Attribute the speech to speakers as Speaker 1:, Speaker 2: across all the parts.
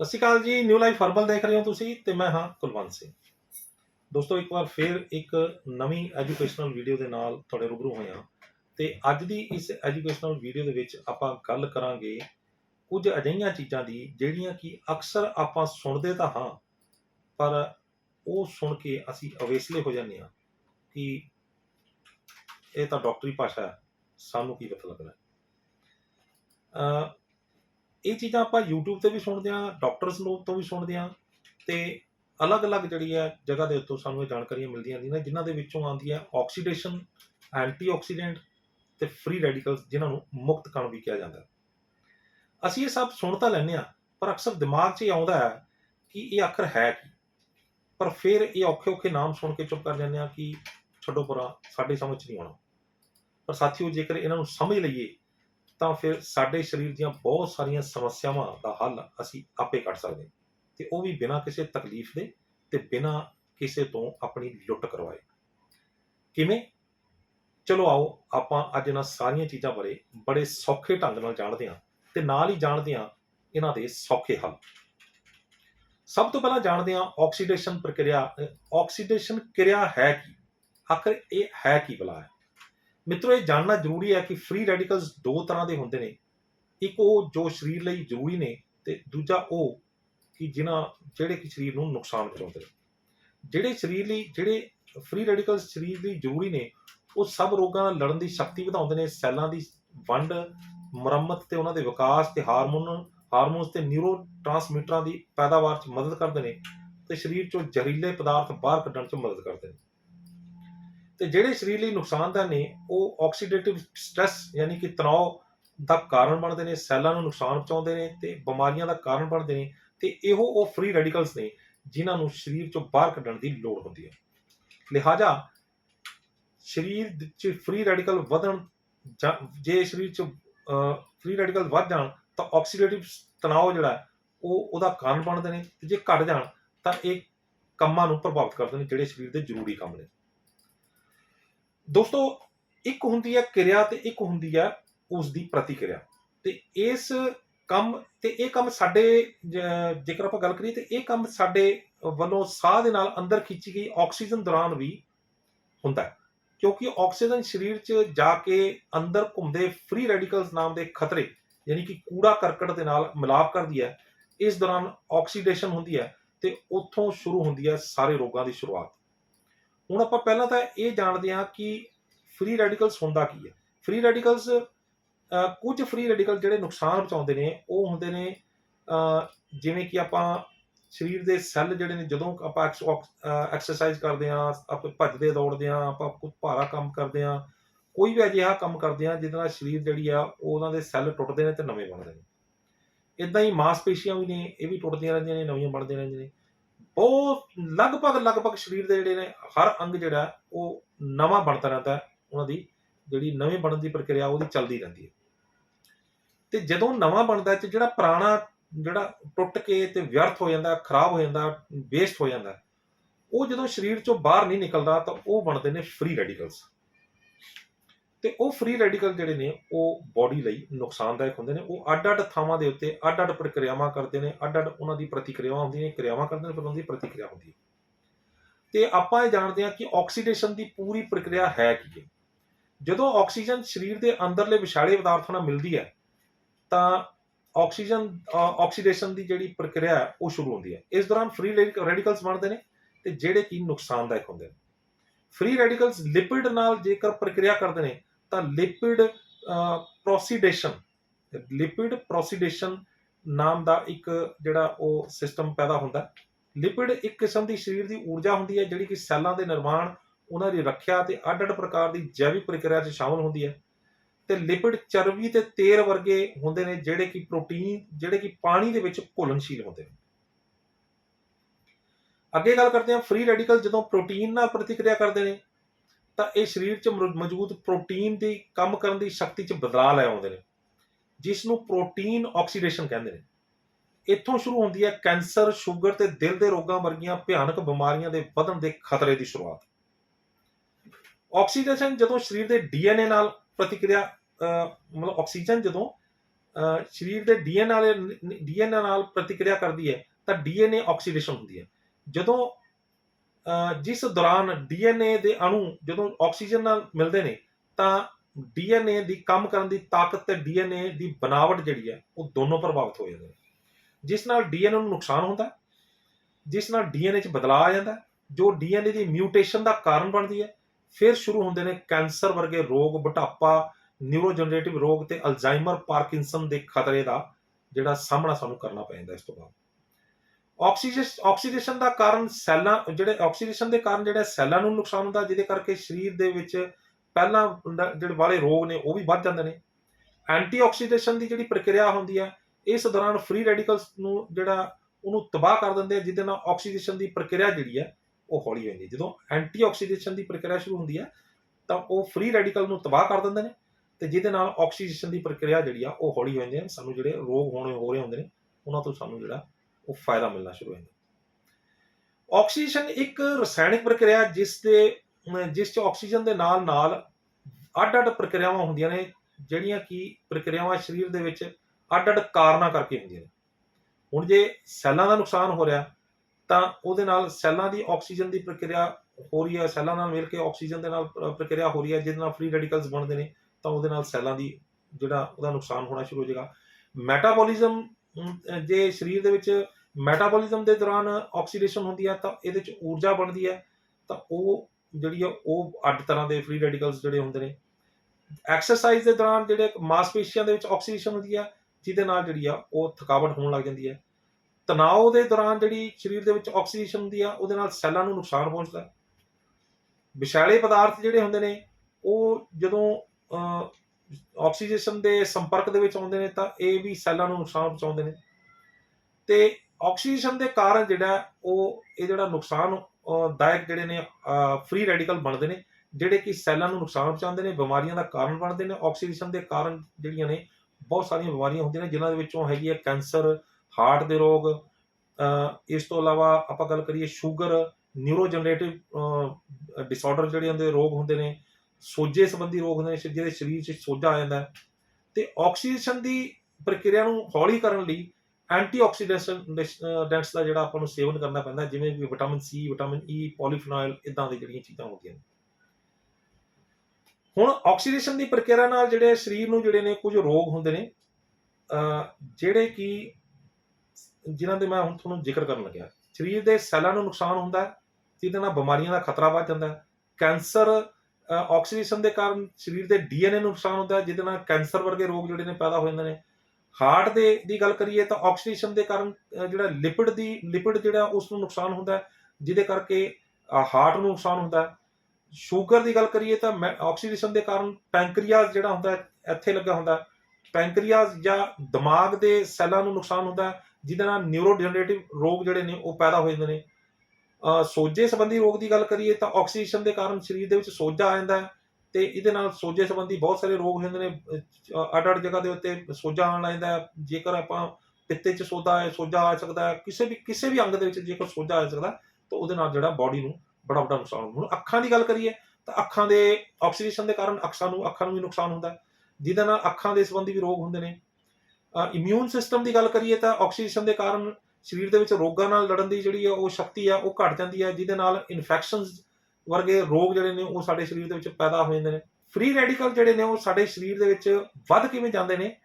Speaker 1: ਸਤਿ ਸ਼੍ਰੀ ਅਕਾਲ ਜੀ new life herbal ਦੇਖ ਰਹੇ ਹੋ ਤੁਸੀਂ ਤੇ ਮੈਂ ਹਾਂ ਕੁਲਵੰਤ ਸਿੰਘ। ਦੋਸਤੋ, ਇੱਕ ਵਾਰ ਫੇਰ ਇੱਕ ਨਵੀਂ ਐਜੂਕੇਸ਼ਨਲ ਵੀਡੀਓ ਦੇ ਨਾਲ ਤੁਹਾਡੇ ਰੂਬਰੂ ਹੋਏ ਹਾਂ ਤੇ ਅੱਜ ਦੀ ਇਸ ਐਜੂਕੇਸ਼ਨਲ ਵੀਡੀਓ ਦੇ ਵਿੱਚ ਆਪਾਂ ਗੱਲ ਕਰਾਂਗੇ ਕੁਝ ਅਜਿਹੀਆਂ ਚੀਜ਼ਾਂ ਦੀ ਜਿਹੜੀਆਂ ਕਿ ਅਕਸਰ ਆਪਾਂ ਸੁਣਦੇ ਤਾਂ ਹਾਂ, ਪਰ ਉਹ ਸੁਣ ਕੇ ਅਸੀਂ ਅਵੇਸਲੇ ਹੋ ਜਾਂਦੇ ਹਾਂ ਕਿ ਇਹ ਤਾਂ ਡਾਕਟਰੀ ਭਾਸ਼ਾ ਹੈ, ਸਾਨੂੰ ਕੀ ਪਤਾ ਲੱਗਣਾ ਇਹ ਚੀਜ਼ਾਂ ਆਪਾਂ YouTube ਤੇ ਵੀ ਸੁਣਦੇ ਹਾਂ ਡਾਕਟਰਸ ਨੂੰ ਤੋਂ ਵੀ ਸੁਣਦੇ ਹਾਂ ਤੇ ਅਲੱਗ-ਅਲੱਗ ਜਿਹੜੀ ਹੈ ਜਗ੍ਹਾ ਦੇ ਉੱਤੋਂ ਸਾਨੂੰ ਇਹ ਜਾਣਕਾਰੀਆਂ ਮਿਲਦੀਆਂ ਨੇ, ਜਿਨ੍ਹਾਂ ਦੇ ਵਿੱਚੋਂ ਆਉਂਦੀ ਹੈ ਆਕਸੀਡੇਸ਼ਨ ਐਂਟੀਆਕਸੀਡੈਂਟ ਤੇ ਫ੍ਰੀ ਰੈਡੀਕਲਸ ਜਿਨ੍ਹਾਂ ਨੂੰ ਮੁਕਤ ਕਣ ਵੀ ਕਿਹਾ ਜਾਂਦਾ। ਅਸੀਂ ਇਹ ਸਭ ਸੁਣ ਤਾਂ ਲੈਂਦੇ ਹਾਂ, ਪਰ ਅਕਸਰ ਦਿਮਾਗ 'ਚ ਇਹ ਆਉਂਦਾ ਹੈ ਕਿ ਇਹ ਆਖਰ ਹੈ ਕੀ? ਪਰ ਫਿਰ ਇਹ ਔਖੇ-ਔਖੇ ਨਾਮ ਸੁਣ ਕੇ ਚੁੱਪ ਕਰ ਜਾਂਦੇ ਹਾਂ ਕਿ ਛੱਡੋ ਪਰਾਂ, ਸਾਡੇ ਸਮਝ 'ਚ ਨਹੀਂ ਆਉਣਾ। ਪਰ ਸਾਥੀਓ, ਜੇਕਰ ਇਹਨਾਂ ਨੂੰ ਸਮਝ ਲਈਏ ਤਾਂ ਫਿਰ ਸਾਡੇ ਸਰੀਰ ਦੀਆਂ ਬਹੁਤ ਸਾਰੀਆਂ ਸਮੱਸਿਆਵਾਂ ਦਾ ਹੱਲ ਅਸੀਂ ਆਪੇ ਕੱਢ ਸਕਦੇ ਹਾਂ। ਤੇ ਉਹ ਵੀ ਬਿਨਾਂ ਕਿਸੇ ਤਕਲੀਫ ਦੇ ਤੇ ਬਿਨਾਂ ਕਿਸੇ ਤੋਂ ਆਪਣੀ ਲੁੱਟ ਕਰਵਾਏ। ਕਿਵੇਂ? ਚਲੋ ਆਓ, ਆਪਾਂ ਅੱਜ ਇਹਨਾਂ ਸਾਰੀਆਂ ਚੀਜ਼ਾਂ ਬਾਰੇ ਬੜੇ ਸੌਖੇ ਢੰਗ ਨਾਲ ਜਾਣਦੇ ਹਾਂ ਤੇ ਨਾਲ ਹੀ ਜਾਣਦੇ ਹਾਂ ਇਹਨਾਂ ਦੇ ਸੌਖੇ ਹੱਲ। ਸਭ ਤੋਂ ਪਹਿਲਾਂ ਜਾਣਦੇ ਹਾਂ ਆਕਸੀਡੇਸ਼ਨ ਪ੍ਰਕਿਰਿਆ ਆਕਸੀਡੇਸ਼ਨ ਕਿਰਿਆ ਹੈ ਕੀ? ਆਖਰ ਇਹ ਹੈ ਕੀ ਬਲਾ ਹੈ? ਮਿੱਤਰੋ, ਇਹ ਜਾਣਨਾ ਜ਼ਰੂਰੀ ਹੈ ਕਿ ਫ੍ਰੀ ਰੈਡੀਕਲਸ ਦੋ ਤਰ੍ਹਾਂ ਦੇ ਹੁੰਦੇ ਨੇ। ਇੱਕ ਉਹ ਜੋ ਸਰੀਰ ਲਈ ਜ਼ਰੂਰੀ ਨੇ ਤੇ ਦੂਜਾ ਉਹ ਕਿ ਜਿਨ੍ਹਾਂ, ਜਿਹੜੇ ਕਿ ਸਰੀਰ ਨੂੰ ਨੁਕਸਾਨ ਪਹੁੰਚਾਉਂਦੇ ਨੇ। ਜਿਹੜੇ ਸਰੀਰ ਲਈ, ਜਿਹੜੇ ਫ੍ਰੀ ਰੈਡੀਕਲਸ ਸਰੀਰ ਲਈ ਜ਼ਰੂਰੀ ਨੇ, ਉਹ ਸਭ ਰੋਗਾਂ ਨਾਲ ਲੜਨ ਦੀ ਸ਼ਕਤੀ ਵਧਾਉਂਦੇ ਨੇ, ਸੈੱਲਾਂ ਦੀ ਵੰਡ, ਮੁਰੰਮਤ ਤੇ ਉਹਨਾਂ ਦੇ ਵਿਕਾਸ ਤੇ ਹਾਰਮੋਨ, ਹਾਰਮੋਨਸ ਤੇ ਨਿਊਰੋ ਟ੍ਰਾਂਸਮਿਟਰਾਂ ਦੀ ਪੈਦਾਵਾਰ 'ਚ ਮਦਦ ਕਰਦੇ ਨੇ ਤੇ ਸਰੀਰ 'ਚੋਂ ਜ਼ਹਿਰੀਲੇ ਪਦਾਰਥ ਬਾਹਰ ਕੱਢਣ 'ਚ ਮਦਦ ਕਰਦੇ ਨੇ। ਤੇ ਜਿਹੜੇ ਸਰੀਰ ਲਈ ਨੁਕਸਾਨਦਾਇਕ ਨੇ, ਉਹ ਆਕਸੀਡੇਟਿਵ ਸਟ੍ਰੈਸ ਯਾਨੀ ਕਿ ਤਣਾਅ ਦਾ ਕਾਰਨ ਬਣਦੇ ਨੇ, ਸੈੱਲਾਂ ਨੂੰ ਨੁਕਸਾਨ ਪਹੁੰਚਾਉਂਦੇ ਨੇ ਤੇ ਬਿਮਾਰੀਆਂ ਦਾ ਕਾਰਨ ਬਣਦੇ ਨੇ ਤੇ ਇਹੋ ਉਹ ਫ੍ਰੀ ਰੈਡੀਕਲਸ ਨੇ ਜਿਨ੍ਹਾਂ ਨੂੰ ਸਰੀਰ ਚੋਂ ਬਾਹਰ ਕੱਢਣ ਦੀ ਲੋੜ ਹੁੰਦੀ ਹੈ। ਲਿਹਾਜ਼ਾ ਸਰੀਰ ਚ ਫ੍ਰੀ ਰੈਡੀਕਲ ਵਧਣ ਜਾਂ ਜੇ ਸਰੀਰ ਚ ਫ੍ਰੀ ਰੈਡੀਕਲ ਵੱਧ ਜਾਣ ਤਾਂ ਆਕਸੀਡੇਟਿਵ ਤਣਾਅ ਜਿਹੜਾ ਉਹ ਉਹਦਾ ਕਾਰਨ ਬਣਦੇ ਨੇ ਤੇ ਜੇ ਘਟ ਜਾਣ ਤਾਂ ਇਹ ਕੰਮਾਂ ਨੂੰ ਪ੍ਰਭਾਵਿਤ ਕਰਦੇ ਨੇ ਜਿਹੜੇ ਸਰੀਰ ਦੇ ਜ਼ਰੂਰੀ ਕੰਮ ਨੇ। ਦੋਸਤੋ, ਇੱਕ ਹੁੰਦੀ ਹੈ ਕਿਰਿਆ ਤੇ ਇੱਕ ਹੁੰਦੀ ਹੈ ਉਸ ਦੀ ਪ੍ਰਤੀਕਿਰਿਆ। ਤੇ ਇਸ ਕੰਮ, ਤੇ ਇਹ ਕੰਮ ਸਾਡੇ ਜੇਕਰ ਆਪਾਂ ਗੱਲ ਕਰੀਏ ਤੇ ਇਹ ਕੰਮ ਸਾਡੇ ਵੱਲੋਂ ਸਾਹ ਦੇ ਨਾਲ ਅੰਦਰ ਖਿੱਚੀ ਗਈ ਆਕਸੀਜਨ ਦੌਰਾਨ ਵੀ ਹੁੰਦਾ ਹੈ। ਕਿਉਂਕਿ ਆਕਸੀਜਨ ਸਰੀਰ 'ਚ ਜਾ ਕੇ ਅੰਦਰ ਘੁੰਮਦੇ ਫ੍ਰੀ ਰੈਡੀਕਲਸ ਨਾਮ ਦੇ ਖਤਰੇ, ਯਾਨੀ ਕਿ ਕੂੜਾ ਕਰਕਟ ਦੇ ਨਾਲ ਮਿਲਾਪ ਕਰਦੀ ਹੈ। ਇਸ ਦੌਰਾਨ ਆਕਸੀਡੇਸ਼ਨ ਹੁੰਦੀ ਹੈ ਤੇ ਉੱਥੋਂ ਸ਼ੁਰੂ ਹੁੰਦੀ ਹੈ ਸਾਰੇ ਰੋਗਾਂ ਦੀ ਸ਼ੁਰੂਆਤ। ਹੁਣ ਆਪਾਂ ਪਹਿਲਾਂ ਤਾਂ ਇਹ ਜਾਣਦੇ ਹਾਂ ਕਿ ਫ੍ਰੀ ਰੈਡੀਕਲਸ ਹੁੰਦਾ ਕੀ ਹੈ। ਫ੍ਰੀ ਰੈਡੀਕਲਸ ਕੁਝ ਫ੍ਰੀ ਰੈਡੀਕਲ ਜਿਹੜੇ ਨੁਕਸਾਨ ਪਹੁੰਚਾਉਂਦੇ ਨੇ, ਉਹ ਹੁੰਦੇ ਨੇ ਜਿਵੇਂ ਕਿ ਆਪਾਂ ਸਰੀਰ ਦੇ ਸੈੱਲ ਜਿਹੜੇ ਨੇ, ਜਦੋਂ ਆਪਾਂ ਐਕਸਰਸਾਈਜ਼ ਕਰਦੇ ਹਾਂ, ਆਪਾਂ ਭੱਜਦੇ ਦੌੜਦੇ ਹਾਂ, ਆਪਾਂ ਕੁਝ ਭਾਰਾ ਕੰਮ ਕਰਦੇ ਹਾਂ, ਕੋਈ ਵੀ ਅਜਿਹਾ ਕੰਮ ਕਰਦੇ ਹਾਂ, ਜਿਹਦੇ ਨਾਲ ਸਰੀਰ ਜਿਹੜੀ ਆ, ਉਹ ਉਹਨਾਂ ਦੇ ਸੈੱਲ ਟੁੱਟਦੇ ਨੇ ਤੇ ਨਵੇਂ ਬਣਦੇ ਨੇ। ਇਦਾਂ ਹੀ ਮਾਸਪੇਸ਼ੀਆਂ ਵੀ ਨੇ, ਇਹ ਵੀ ਟੁੱਟਦੀਆਂ ਰਹਿੰਦੀਆਂ ਨੇ, ਨਵੀਆਂ ਬਣਦੀਆਂ ਰਹਿੰਦੀਆਂ ਨੇ। ਉਹ ਲਗਭਗ ਲਗਭਗ ਸਰੀਰ ਦੇ ਜਿਹੜੇ ਨੇ, ਹਰ ਅੰਗ ਜਿਹੜਾ, ਉਹ ਨਵਾਂ ਬਣਦਾ ਰਹਿੰਦਾ ਉਹਨਾਂ ਦੀ ਜਿਹੜੀ ਨਵੇਂ ਬਣਨ ਦੀ ਪ੍ਰਕਿਰਿਆ, ਉਹਦੀ ਚੱਲਦੀ ਰਹਿੰਦੀ ਹੈ। ਤੇ ਜਦੋਂ ਨਵਾਂ ਬਣਦਾ ਹੈ, ਤੇ ਜਿਹੜਾ ਪੁਰਾਣਾ ਜਿਹੜਾ ਟੁੱਟ ਕੇ ਤੇ ਵਿਅਰਥ ਹੋ ਜਾਂਦਾ, ਖਰਾਬ ਹੋ ਜਾਂਦਾ ਵੇਸਟ ਹੋ ਜਾਂਦਾ, ਉਹ ਜਦੋਂ ਸਰੀਰ ਚੋਂ ਬਾਹਰ ਨਹੀਂ ਨਿਕਲਦਾ, ਤਾਂ ਉਹ ਬਣਦੇ ਨੇ ਫ੍ਰੀ ਰੈਡੀਕਲਸ ਤੇ ਉਹ ਫ੍ਰੀ ਰੈਡੀਕਲ ਜਿਹੜੇ ਨੇ, ਉਹ ਬਾਡੀ ਲਈ ਨੁਕਸਾਨਦਾਇਕ ਹੁੰਦੇ ਨੇ। ਉਹ ਅੱਡ-ਅੱਡ ਥਾਵਾਂ ਦੇ ਉੱਤੇ ਅੱਡ-ਅੱਡ ਪ੍ਰਕਿਰਿਆਵਾਂ ਕਰਦੇ ਨੇ, ਅੱਡ-ਅੱਡ ਉਹਨਾਂ ਦੀ ਪ੍ਰਤੀਕਿਰਿਆਵਾਂ ਹੁੰਦੀਆਂ ਨੇ, ਕਿਰਿਆਵਾਂ ਕਰਦੇ ਨੇ, ਫਿਰ ਉਹਨਾਂ ਦੀ ਪ੍ਰਤੀਕਿਰਿਆ ਹੁੰਦੀ ਹੈ। ਤੇ ਆਪਾਂ ਇਹ ਜਾਣਦੇ ਹਾਂ ਕਿ ਆਕਸੀਡੇਸ਼ਨ ਦੀ ਪੂਰੀ ਪ੍ਰਕਿਰਿਆ ਹੈ ਕੀ ਹੈ। ਜਦੋਂ ਆਕਸੀਜਨ ਸਰੀਰ ਦੇ ਅੰਦਰਲੇ ਵਿਸ਼ਾਲੇ ਪਦਾਰਥਾਂ ਨਾਲ ਮਿਲਦੀ ਹੈ, ਤਾਂ ਆਕਸੀਜਨ ਆਕਸੀਡੇਸ਼ਨ ਦੀ ਜਿਹੜੀ ਪ੍ਰਕਿਰਿਆ ਹੈ, ਉਹ ਸ਼ੁਰੂ ਹੁੰਦੀ ਹੈ। ਇਸ ਦੌਰਾਨ ਫ੍ਰੀ ਰੈਡੀਕਲਸ ਬਣਦੇ ਨੇ ਤੇ ਜਿਹੜੇ ਕਿ ਨੁਕਸਾਨਦਾਇਕ ਹੁੰਦੇ ਨੇ। ਫ੍ਰੀ ਰੈਡੀਕਲਸ ਲਿਪਿਡ ਨਾਲ ਜੇਕਰ ਪ੍ਰਕਿਰਿਆ ਕਰਦੇ ਨੇ ਤਾਂ ਲਿਪਿਡ ਪ੍ਰੋਸੀਡੇਸ਼ਨ ਲਿਪਿਡ ਪ੍ਰੋਸੀਡੇਸ਼ਨ ਨਾਮ ਦਾ ਇੱਕ ਜਿਹੜਾ ਉਹ ਸਿਸਟਮ ਪੈਦਾ ਹੁੰਦਾ। ਲਿਪਿਡ ਇੱਕ ਕਿਸਮ ਦੀ ਸਰੀਰ ਦੀ ਊਰਜਾ ਹੁੰਦੀ ਹੈ, ਜਿਹੜੀ ਕਿ ਸੈੱਲਾਂ ਦੇ ਨਿਰਮਾਣ, ਉਹਨਾਂ ਦੀ ਰੱਖਿਆ ਤੇ ਅੱਡ-ਅੱਡ ਪ੍ਰਕਾਰ ਦੀ ਜੈਵਿਕ ਪ੍ਰਕਿਰਿਆ 'ਚ ਸ਼ਾਮਲ ਹੁੰਦੀ ਹੈ। ਤੇ ਲਿਪਿਡ ਚਰਬੀ ਤੇ ਤੇਲ ਵਰਗੇ ਹੁੰਦੇ ਨੇ, ਜਿਹੜੇ ਕਿ ਪ੍ਰੋਟੀਨ ਜਿਹੜੇ ਕਿ ਪਾਣੀ ਦੇ ਵਿੱਚ ਘੁਲਣਸ਼ੀਲ ਹੁੰਦੇ ਨੇ। ਅੱਗੇ ਗੱਲ ਕਰਦੇ ਹਾਂ ਫ੍ਰੀ ਰੈਡੀਕਲ ਜਦੋਂ ਪ੍ਰੋਟੀਨ ਨਾਲ ਪ੍ਰਤੀਕਿਰਿਆ ਕਰਦੇ ਨੇ ਤਾਂ ਇਹ ਸਰੀਰ 'ਚ ਮੌਜੂਦ ਪ੍ਰੋਟੀਨ ਦੀ ਕੰਮ ਕਰਨ ਦੀ ਸ਼ਕਤੀ 'ਚ ਬਦਲਾਅ ਲੈ ਆਉਂਦੇ ਨੇ ਜਿਸ ਨੂੰ ਪ੍ਰੋਟੀਨ ਆਕਸੀਡੇਸ਼ਨ ਕਹਿੰਦੇ ਨੇ। ਇੱਥੋਂ ਸ਼ੁਰੂ ਹੁੰਦੀ ਹੈ ਕੈਂਸਰ, ਸ਼ੂਗਰ ਤੇ ਦਿਲ ਦੇ ਰੋਗਾਂ ਵਰਗੀਆਂ ਭਿਆਨਕ ਬਿਮਾਰੀਆਂ ਦੇ ਵਧਣ ਦੇ ਖਤਰੇ ਦੀ ਸ਼ੁਰੂਆਤ। ਆਕਸੀਡੇਸ਼ਨ ਜਦੋਂ ਸਰੀਰ ਦੇ ਡੀਐਨਏ ਨਾਲ ਪ੍ਰਤੀਕਿਰਿਆ ਮਤਲਬ ਆਕਸੀਜਨ ਜਦੋਂ ਸਰੀਰ ਦੇ ਡੀਐਨਏ ਨਾਲ ਡੀਐਨਏ ਨਾਲ ਪ੍ਰਤੀਕਿਰਿਆ ਕਰਦੀ ਹੈ, ਤਾਂ ਡੀਐਨਏ ਆਕਸੀਡੇਸ਼ਨ ਹੁੰਦੀ ਹੈ। ਜਦੋਂ ਜਿਸ ਦੌਰਾਨ ਡੀਐਨਏ ਦੇ ਅਣੂ ਜਦੋਂ ਆਕਸੀਜਨ ਨਾਲ ਮਿਲਦੇ ਨੇ ਤਾਂ ਡੀਐਨਏ ਦੀ ਕੰਮ ਕਰਨ ਦੀ ਤਾਕਤ ਤੇ ਡੀਐਨਏ ਦੀ ਬਣਾਵਟ ਜਿਹੜੀ ਹੈ ਉਹ ਦੋਨੋਂ ਪ੍ਰਭਾਵਿਤ ਹੋ ਜਾਂਦੇ ਨੇ। ਜਿਸ ਨਾਲ ਡੀਐਨਏ ਨੂੰ ਨੁਕਸਾਨ ਹੁੰਦਾ ਜਿਸ ਨਾਲ ਡੀਐਨਏ 'ਚ ਬਦਲਾਅ ਆ ਜਾਂਦਾ ਹੈ, ਜੋ ਡੀਐਨਏ ਦੀ ਮਿਊਟੇਸ਼ਨ ਦਾ ਕਾਰਨ ਬਣਦੀ ਹੈ ਫਿਰ ਸ਼ੁਰੂ ਹੁੰਦੇ ਨੇ ਕੈਂਸਰ ਵਰਗੇ ਰੋਗ ਬੁਢਾਪਾ ਨਿਊਰੋਜਨਰੇਟਿਵ ਰੋਗ ਤੇ ਅਲਜ਼ਾਈਮਰ ਪਾਰਕਿੰਸਨ ਦੇ ਖਤਰੇ ਦਾ ਜਿਹੜਾ ਸਾਹਮਣਾ ਸਾਨੂੰ ਕਰਨਾ ਪੈਂਦਾ ਇਸ ਤੋਂ ਬਾਅਦ। ਆਕਸੀਡੇਸ਼ਨ ਦਾ ਕਾਰਨ ਸੈੱਲਾਂ, ਜਿਹੜੇ ਆਕਸੀਡੇਸ਼ਨ ਦੇ ਕਾਰਨ ਜਿਹੜਾ ਸੈੱਲਾਂ ਨੂੰ ਨੁਕਸਾਨ ਹੁੰਦਾ, ਜਿਹਦੇ ਕਰਕੇ ਸਰੀਰ ਦੇ ਵਿੱਚ ਪਹਿਲਾਂ ਜਿਹੜੇ ਵਾਲੇ ਰੋਗ ਨੇ, ਉਹ ਵੀ ਵੱਧ ਜਾਂਦੇ ਨੇ। ਐਂਟੀਆਕਸੀਡੇਸ਼ਨ ਦੀ ਜਿਹੜੀ ਪ੍ਰਕਿਰਿਆ ਹੁੰਦੀ ਹੈ, ਇਸ ਦੌਰਾਨ ਫ੍ਰੀ ਰੈਡੀਕਲਸ ਨੂੰ ਜਿਹੜਾ ਉਹਨੂੰ ਤਬਾਹ ਕਰ ਦਿੰਦੇ ਆ, ਜਿਹਦੇ ਨਾਲ ਆਕਸੀਡੇਸ਼ਨ ਦੀ ਪ੍ਰਕਿਰਿਆ ਜਿਹੜੀ ਹੈ, ਉਹ ਹੌਲੀ ਹੋ ਜਾਂਦੀ ਹੈ। ਜਦੋਂ ਐਂਟੀਆਕਸੀਡੇਸ਼ਨ ਦੀ ਪ੍ਰਕਿਰਿਆ ਸ਼ੁਰੂ ਹੁੰਦੀ ਹੈ, ਤਾਂ ਉਹ ਫ੍ਰੀ ਰੈਡੀਕਲ ਨੂੰ ਤਬਾਹ ਕਰ ਦਿੰਦੇ ਨੇ ਤੇ ਜਿਹਦੇ ਨਾਲ ਆਕਸੀਡੇਸ਼ਨ ਦੀ ਪ੍ਰਕਿਰਿਆ ਜਿਹੜੀ ਆ, ਉਹ ਹੌਲੀ ਹੋ ਜਾਂਦੀ ਹੈ। ਸਾਨੂੰ ਜਿਹੜੇ ਰੋਗ ਹੋਣੇ ਹੋ ਰਹੇ ਹੁੰਦੇ ਨੇ, ਉਹਨਾਂ ਤੋਂ ਸਾਨੂੰ ਜਿਹੜਾ ਉਹ ਫਾਇਦਾ ਮਿਲਣਾ ਸ਼ੁਰੂ ਹੋ ਜਾਂਦਾ। ਆਕਸੀਜਨ ਇੱਕ ਰਸਾਇਣਿਕ ਪ੍ਰਕਿਰਿਆ ਜਿਸ ਦੇ, ਜਿਸ ਚ ਆਕਸੀਜਨ ਦੇ ਨਾਲ ਨਾਲ ਅੱਡ-ਅੱਡ ਪ੍ਰਕਿਰਿਆਵਾਂ ਹੁੰਦੀਆਂ ਨੇ, ਜਿਹੜੀਆਂ ਕਿ ਪ੍ਰਕਿਰਿਆਵਾਂ ਸਰੀਰ ਦੇ ਵਿੱਚ ਅੱਡ-ਅੱਡ ਕਾਰਨਾਂ ਕਰਕੇ ਹੁੰਦੀਆਂ ਨੇ। ਹੁਣ ਜੇ ਸੈੱਲਾਂ ਦਾ ਨੁਕਸਾਨ ਹੋ ਰਿਹਾ, ਤਾਂ ਉਹਦੇ ਨਾਲ ਸੈੱਲਾਂ ਦੀ ਆਕਸੀਜਨ ਦੀ ਪ੍ਰਕਿਰਿਆ ਹੋ ਰਹੀ ਹੈ, ਸੈੱਲਾਂ ਨਾਲ ਮਿਲ ਕੇ ਆਕਸੀਜਨ ਦੇ ਨਾਲ ਪ੍ਰਕਿਰਿਆ ਹੋ ਰਹੀ ਹੈ, ਜਿਹਦੇ ਨਾਲ ਫ੍ਰੀ ਰੈਡੀਕਲਸ ਬਣਦੇ ਨੇ, ਤਾਂ ਉਹਦੇ ਨਾਲ ਸੈੱਲਾਂ ਦੀ ਜਿਹੜਾ ਉਹਦਾ ਨੁਕਸਾਨ ਹੋਣਾ ਸ਼ੁਰੂ ਹੋ ਜਾਏਗਾ। ਮੈਟਾਬੋਲਿਜ਼ਮ ਜੇ ਸਰੀਰ ਦੇ ਵਿੱਚ ਮੈਟਾਬੋਲਿਜ਼ਮ ਦੇ ਦੌਰਾਨ ਆਕਸੀਡੇਸ਼ਨ ਹੁੰਦੀ ਹੈ, ਤਾਂ ਇਹਦੇ ਚ ਊਰਜਾ ਬਣਦੀ ਹੈ, ਤਾਂ ਉਹ ਜਿਹੜੀ ਆ ਉਹ ਅੱਡ ਤਰ੍ਹਾਂ ਦੇ ਫ੍ਰੀ ਰੈਡੀਕਲਸ ਜਿਹੜੇ ਹੁੰਦੇ ਨੇ। ਐਕਸਰਸਾਈਜ਼ ਦੇ ਦੌਰਾਨ ਜਿਹੜੇ ਮਾਸਪੇਸ਼ੀਆਂ ਦੇ ਵਿੱਚ ਆਕਸੀਡੇਸ਼ਨ ਹੁੰਦੀ ਆ ਜਿਹਦੇ ਨਾਲ ਜਿਹੜੀ ਆ, ਉਹ ਥਕਾਵਟ ਹੋਣ ਲੱਗ ਜਾਂਦੀ ਹੈ। ਤਣਾਅ ਦੇ ਦੌਰਾਨ ਜਿਹੜੀ ਸਰੀਰ ਦੇ ਵਿੱਚ ਆਕਸੀਡੇਸ਼ਨ ਹੁੰਦੀ ਆ, ਉਹਦੇ ਨਾਲ ਸੈੱਲਾਂ ਨੂੰ ਨੁਕਸਾਨ ਪਹੁੰਚਦਾ ਹੈ। ਵਿਸ਼ਾਲੇ ਪਦਾਰਥ ਜਿਹੜੇ ਹੁੰਦੇ ਨੇ, ਉਹ ਜਦੋਂ ਆਕਸੀਜਨ ਦੇ ਸੰਪਰਕ ਦੇ ਵਿੱਚ ਆਉਂਦੇ ਨੇ, ਤਾਂ ਇਹ ਵੀ ਸੈੱਲਾਂ ਨੂੰ ਨੁਕਸਾਨ ਪਹੁੰਚਾਉਂਦੇ ਨੇ। ਤੇ ਆਕਸੀਜਨ ਦੇ ਕਾਰਨ ਜਿਹੜਾ ਉਹ ਇਹ ਜਿਹੜਾ ਨੁਕਸਾਨ ਦਾਇਕ ਜਿਹੜੇ ਨੇ ਫ੍ਰੀ ਰੈਡੀਕਲ ਬਣਦੇ ਨੇ, ਜਿਹੜੇ ਕਿ ਸੈੱਲਾਂ ਨੂੰ ਨੁਕਸਾਨ ਪਹੁੰਚਾਉਂਦੇ ਨੇ, ਬਿਮਾਰੀਆਂ ਦਾ ਕਾਰਨ ਬਣਦੇ ਨੇ, ਆਕਸੀਜਨ ਦੇ ਕਾਰਨ ਜਿਹੜੀਆਂ ਨੇ, ਬਹੁਤ ਸਾਰੀਆਂ ਬਿਮਾਰੀਆਂ ਹੁੰਦੀਆਂ ਨੇ, ਜਿਨ੍ਹਾਂ ਦੇ ਵਿੱਚੋਂ ਹੈਗੀ ਹੈ ਕੈਂਸਰ, ਹਾਰਟ ਦੇ ਰੋਗ ਇਸ ਤੋਂ ਇਲਾਵਾ ਆਪਾਂ ਗੱਲ ਕਰੀਏ ਸ਼ੂਗਰ ਨਿਊਰੋਜਨਰੇਟਿਵ ਡਿਸਆਰਡਰ ਜਿਹੜੇ ਹੁੰਦੇ, ਰੋਗ ਹੁੰਦੇ ਨੇ, ਸੋਜੇ ਸੰਬੰਧੀ ਰੋਗ ਹੁੰਦੇ ਨੇ, ਜਿਹਦੇ ਸਰੀਰ 'ਚ ਸੋਜਾ ਆ ਜਾਂਦਾ ਹੈ। ਤੇ ਆਕਸੀਜਨ ਦੀ ਪ੍ਰਕਿਰਿਆ ਨੂੰ ਹੌਲੀ ਕਰਨ ਲਈ ਐਂਟੀਆਕਸੀਡੈਂਟਸ ਦਾ ਜਿਹੜਾ ਆਪਾਂ ਨੂੰ ਸੇਵਨ ਕਰਨਾ ਪੈਂਦਾ, ਜਿਵੇਂ ਕਿ ਵਿਟਾਮਿਨ ਸੀ ਵਿਟਾਮਿਨ ਈ ਪੋਲੀਫੀਨੋਲ ਇਦਾਂ ਦੀ ਜਿਹੜੀਆਂ ਚੀਜ਼ਾਂ ਹੁੰਦੀਆਂ ਨੇ। ਹੁਣ ਆਕਸੀਡੇਸ਼ਨ ਦੀ ਪ੍ਰਕਿਰਿਆ ਨਾਲ ਜਿਹੜੇ ਸਰੀਰ ਨੂੰ ਜਿਹੜੇ ਨੇ ਕੁਝ ਰੋਗ ਹੁੰਦੇ ਨੇ ਜਿਹੜੇ ਕਿ ਜਿਨ੍ਹਾਂ ਦੇ ਮੈਂ ਹੁਣ ਤੁਹਾਨੂੰ ਜ਼ਿਕਰ ਕਰਨ ਲੱਗਿਆ। ਸਰੀਰ ਦੇ ਸੈੱਲਾਂ ਨੂੰ ਨੁਕਸਾਨ ਹੁੰਦਾ ਹੈ, ਜਿਹਦੇ ਨਾਲ ਬਿਮਾਰੀਆਂ ਦਾ ਖਤਰਾ ਵੱਧ ਜਾਂਦਾ ਹੈ। ਕੈਂਸਰ ਆਕਸੀਡੇਸ਼ਨ ਦੇ ਕਾਰਨ ਸਰੀਰ ਦੇ ਡੀਐਨਏ ਨੂੰ ਨੁਕਸਾਨ ਹੁੰਦਾ ਹੈ, ਜਿਹਦੇ ਨਾਲ ਕੈਂਸਰ ਵਰਗੇ ਰੋਗ ਜਿਹੜੇ ਨੇ ਪੈਦਾ ਹੋ ਜਾਂਦੇ ਨੇ। ਹਾਰਟ ਦੇ ਦੀ ਗੱਲ ਕਰੀਏ ਤਾਂ ਆਕਸੀਡੇਸ਼ਨ ਦੇ ਕਾਰਨ ਜਿਹੜਾ ਲਿਪਿਡ ਦੀ, ਲਿਪਿਡ ਜਿਹੜਾ ਉਸ ਨੂੰ ਨੁਕਸਾਨ ਹੁੰਦਾ ਜਿਹਦੇ ਕਰਕੇ ਹਾਰਟ ਨੂੰ ਨੁਕਸਾਨ ਹੁੰਦਾ ਹੈ। ਸ਼ੂਗਰ ਦੀ ਗੱਲ ਕਰੀਏ ਤਾਂ ਆਕਸੀਡੇਸ਼ਨ ਦੇ ਕਾਰਨ ਪੈਂਕਰੀਆਸ ਜਿਹੜਾ ਹੁੰਦਾ ਇੱਥੇ ਲੱਗਾ ਹੁੰਦਾ ਹੈ। ਪੈਂਕਰੀਆਸ ਜਾਂ ਦਿਮਾਗ ਦੇ ਸੈੱਲਾਂ ਨੂੰ ਨੁਕਸਾਨ ਹੁੰਦਾ ਜਿਹਦੇ ਨਾਲ ਨਿਊਰੋਜਨਰੇਟਿਵ ਰੋਗ ਜਿਹੜੇ ਨੇ ਉਹ ਪੈਦਾ ਹੋ ਜਾਂਦੇ ਨੇ। ਸੋਜੇ ਸੰਬੰਧੀ ਰੋਗ ਦੀ ਗੱਲ ਕਰੀਏ ਤਾਂ ਆਕਸੀਜਨ ਦੇ ਕਾਰਨ ਸਰੀਰ ਦੇ ਵਿੱਚ ਸੋਜਾ ਆ ਜਾਂਦਾ ਤੇ ਇਹਦੇ ਨਾਲ ਸੋਜੇ ਸੰਬੰਧੀ ਬਹੁਤ ਸਾਰੇ ਰੋਗ ਹੁੰਦੇ ਨੇ, ਅਹ, ਅੱਡ-ਅੱਡ ਜਗ੍ਹਾ ਦੇ ਉੱਤੇ ਸੋਜਾ ਆਉਣ ਲੱਗ ਜਾਂਦਾ ਜੇਕਰ ਆਪਾਂ ਪਿੱਤੇ 'ਚ ਸੋਜਾ ਹੈ, ਸੋਜਾ ਆ ਸਕਦਾ ਕਿਸੇ ਵੀ ਕਿਸੇ ਵੀ ਅੰਗ ਦੇ ਵਿੱਚ ਜੇਕਰ ਸੋਜਾ ਆ ਸਕਦਾ ਤਾਂ ਉਹਦੇ ਨਾਲ ਜਿਹੜਾ ਬਾਡੀ ਨੂੰ ਬੜਾ ਵੱਡਾ ਨੁਕਸਾਨ ਹੁੰਦਾ। ਹੁਣ ਅੱਖਾਂ ਦੀ ਗੱਲ ਕਰੀਏ, ਤਾਂ ਅੱਖਾਂ ਦੇ ਆਕਸੀਡੇਸ਼ਨ ਦੇ ਕਾਰਨ ਅੱਖਾਂ ਨੂੰ ਅੱਖਾਂ ਨੂੰ ਵੀ ਨੁਕਸਾਨ ਹੁੰਦਾ ਜਿਹਦੇ ਨਾਲ ਅੱਖਾਂ ਦੇ ਸੰਬੰਧੀ ਵੀ ਰੋਗ ਹੁੰਦੇ ਨੇ। ਇਮਿਊਨ ਸਿਸਟਮ ਦੀ ਗੱਲ ਕਰੀਏ ਤਾਂ ਆਕਸੀਡੇਸ਼ਨ ਦੇ ਕਾਰਨ ਸਰੀਰ ਦੇ ਵਿੱਚ ਰੋਗਾਂ ਨਾਲ ਲੜਨ ਦੀ ਜਿਹੜੀ ਹੈ ਉਹ ਸ਼ਕਤੀ ਆ, ਉਹ ਘਟ ਜਾਂਦੀ ਹੈ, ਜਿਹਦੇ ਨਾਲ ਇਨਫੈਕਸ਼ਨਸ ਵਰਗੇ ਰੋਗ ਜਿਹੜੇ ਨੇ ਉਹ ਸਾਡੇ ਸਰੀਰ ਦੇ ਵਿੱਚ ਪੈਦਾ ਹੋ ਜਾਂਦੇ ਨੇ। ਫ੍ਰੀ ਰੈਡੀਕਲ ਜਿਹੜੇ ਨੇ ਉਹ ਸਾਡੇ ਸਰੀਰ ਦੇ ਵਿੱਚ ਵੱਧ ਕਿਵੇਂ ਜਾਂਦੇ ਨੇ,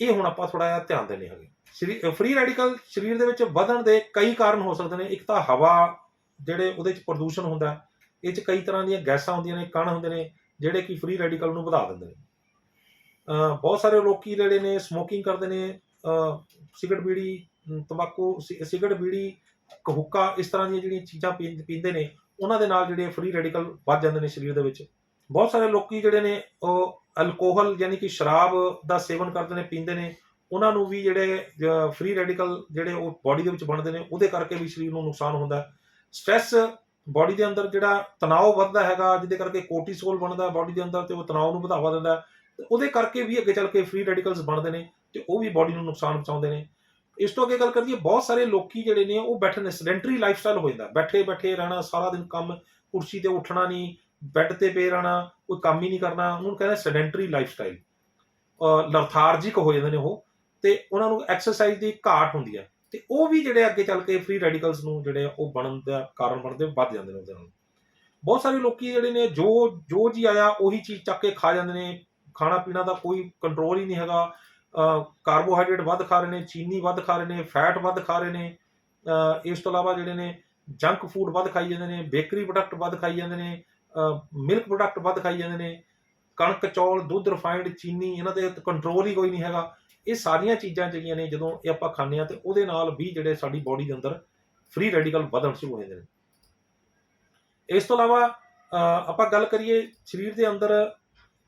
Speaker 1: ਇਹ ਹੁਣ ਆਪਾਂ ਥੋੜਾ ਜਿਹਾ ਧਿਆਨ ਦੇਣੇ ਹੈਗੇ। ਫ੍ਰੀ ਰੈਡੀਕਲ ਸਰੀਰ ਦੇ ਵਿੱਚ ਵਧਣ ਦੇ ਕਈ ਕਾਰਨ ਹੋ ਸਕਦੇ ਨੇ। ਇੱਕ ਤਾਂ ਹਵਾ ਜਿਹੜੇ ਉਹਦੇ ਚ ਪ੍ਰਦੂਸ਼ਣ ਹੁੰਦਾ, ਇਹ ਚ ਕਈ ਤਰ੍ਹਾਂ ਦੀਆਂ ਗੈਸਾਂ ਹੁੰਦੀਆਂ ਨੇ, ਕਣ ਹੁੰਦੇ ਨੇ, ਜਿਹੜੇ ਕਿ ਫ੍ਰੀ ਰੈਡੀਕਲ ਨੂੰ ਵਧਾ ਦਿੰਦੇ ਨੇ। ਬਹੁਤ ਸਾਰੇ ਲੋਕੀ ਜਿਹੜੇ ਨੇ ਸਮੋਕਿੰਗ ਕਰਦੇ ਨੇ ਸਿਗਰਟ ਬੀੜੀ ਤੰਬਾਕੂ, ਸਿ- ਸਿਗਰਟ ਬੀੜੀ ਕ- ਹੁੱਕਾ ਇਸ ਤਰ੍ਹਾਂ ਦੀਆਂ ਜਿਹੜੀਆਂ ਚੀਜ਼ਾਂ ਪੀ- ਪੀਂਦੇ ਨੇ ਉਹਨਾਂ ਦੇ ਨਾਲ ਜਿਹੜੇ ਫ੍ਰੀ ਰੈਡੀਕਲ ਵੱਧ ਜਾਂਦੇ ਨੇ ਸਰੀਰ ਦੇ ਵਿੱਚ। ਬਹੁਤ ਸਾਰੇ ਲੋਕੀ ਜਿਹੜੇ ਨੇ, ਉਹ ਅਲਕੋਹਲ ਯਾਨੀ ਕਿ ਸ਼ਰਾਬ ਦਾ ਸੇਵਨ ਕਰਦੇ ਨੇ, ਪੀਂਦੇ ਨੇ। ਉਹਨਾਂ ਨੂੰ ਵੀ ਜਿਹੜੇ ਫ੍ਰੀ ਰੈਡੀਕਲ ਜਿਹੜੇ ਉਹ ਬਾਡੀ ਦੇ ਵਿੱਚ ਬਣਦੇ ਨੇ, ਉਹਦੇ ਕਰਕੇ ਵੀ ਸਰੀਰ ਨੂੰ ਨੁਕਸਾਨ ਹੁੰਦਾ ਸਟ੍ਰੈਸ ਬਾਡੀ ਦੇ ਅੰਦਰ ਜਿਹੜਾ ਤਣਾਅ ਵੱਧਦਾ ਹੈਗਾ, ਜਿਹਦੇ ਕਰਕੇ ਕੋਰਟੀਸੋਲ ਬਣਦਾ ਬਾਡੀ ਦੇ ਅੰਦਰ ਤੇ ਉਹ ਤਣਾਅ ਨੂੰ ਵਧਾਵਾ ਦਿੰਦਾ ਹੈ। ਉਹਦੇ ਕਰਕੇ ਵੀ ਅੱਗੇ ਚੱਲ ਕੇ ਫ੍ਰੀ ਰੈਡੀਕਲਸ ਬਣਦੇ ਨੇ ਤੇ ਉਹ ਵੀ ਬਾਡੀ ਨੂੰ ਨੁਕਸਾਨ ਪਹੁੰਚਾਉਂਦੇ ਨੇ। ਇਸ ਤੋਂ ਅੱਗੇ ਗੱਲ ਕਰੀਏ, ਬਹੁਤ ਸਾਰੇ ਲੋਕੀ ਜਿਹੜੇ ਨੇ, ਉਹ ਬੈਠੇ ਨੇ, ਸੈਡੈਂਟਰੀ ਲਾਈਫਸਟਾਈਲ ਹੋ ਜਾਂਦਾ। ਬੈਠੇ ਬੈਠੇ ਰਹਿਣਾ, ਸਾਰਾ ਦਿਨ ਕੰਮ, ਕੁਰਸੀ ਤੇ ਉੱਠਣਾ ਨਹੀਂ, ਬੈੱਡ ਤੇ ਪਏ ਰਹਿਣਾ, ਕੋਈ ਕੰਮ ਹੀ ਨਹੀਂ ਕਰਨਾ, ਉਹਨੂੰ ਕਹਿੰਦੇ ਸੈਡੈਂਟਰੀ ਲਾਈਫਸਟਾਈਲ। ਲਰਥਾਰਜਿਕ ਹੋ ਜਾਂਦੇ ਨੇ ਉਹ, ਤੇ ਉਹਨਾਂ ਨੂੰ ਐਕਸਰਸਾਈਜ਼ ਦੀ ਘਾਟ ਹੁੰਦੀ ਹੈ ਤੇ ਉਹ ਵੀ ਜਿਹੜੇ ਅੱਗੇ ਚੱਲ ਕੇ ਫ੍ਰੀ ਰੈਡੀਕਲਸ ਨੂੰ ਜਿਹੜੇ ਉਹ ਬਣਨ ਦਾ ਕਾਰਨ ਬਣਦੇ, ਵੱਧ ਜਾਂਦੇ ਨੇ ਉਹਦੇ ਨਾਲ। ਬਹੁਤ ਸਾਰੇ ਲੋਕੀ ਜਿਹੜੇ ਨੇ, ਜੋ ਜੋ ਜੀ ਆਇਆ, ਉਹੀ ਚੀਜ਼ ਚੱਕ ਕੇ ਖਾ ਜਾਂਦੇ ਨੇ। ਖਾਣਾ ਪੀਣਾ ਦਾ ਕੋਈ ਕੰਟਰੋਲ ਹੀ ਨਹੀਂ ਹੈਗਾ। ਕਾਰਬੋਹਾਈਡਰੇਟ ਵੱਧ ਖਾ ਰਹੇ ਨੇ, ਚੀਨੀ ਵੱਧ ਖਾ ਰਹੇ ਨੇ ਫੈਟ ਵੱਧ ਖਾ ਰਹੇ ਨੇ ਇਸ ਤੋਂ ਇਲਾਵਾ ਜਿਹੜੇ ਨੇ ਜੰਕ ਫੂਡ ਵੱਧ ਖਾਈ ਜਾਂਦੇ ਨੇ ਬੇਕਰੀ ਪ੍ਰੋਡਕਟ ਵੱਧ ਖਾਈ ਜਾਂਦੇ ਨੇ ਮਿਲਕ ਪ੍ਰੋਡਕਟ ਵੱਧ ਖਾਈ ਜਾਂਦੇ ਨੇ, ਕਣਕ, ਚੌਲ, ਦੁੱਧ ਰਿਫਾਈਨਡ ਚੀਨੀ, ਇਹਨਾਂ ਦੇ ਕੰਟਰੋਲ ਹੀ ਕੋਈ ਨਹੀਂ ਹੈਗਾ। ਇਹ ਸਾਰੀਆਂ ਚੀਜ਼ਾਂ ਜਿਹੜੀਆਂ ਨੇ, ਜਦੋਂ ਇਹ ਆਪਾਂ ਖਾਂਦੇ ਆ ਤੇ ਉਹਦੇ ਨਾਲ ਵੀ ਜਿਹੜੇ ਸਾਡੀ ਬਾਡੀ ਦੇ ਅੰਦਰ ਫ੍ਰੀ ਰੈਡੀਕਲ ਵਧਣ ਸ਼ੁਰੂ ਹੋ ਜਾਂਦੇ ਨੇ। ਇਸ ਤੋਂ ਇਲਾਵਾ ਆਪਾਂ ਗੱਲ ਕਰੀਏ ਸਰੀਰ ਦੇ ਅੰਦਰ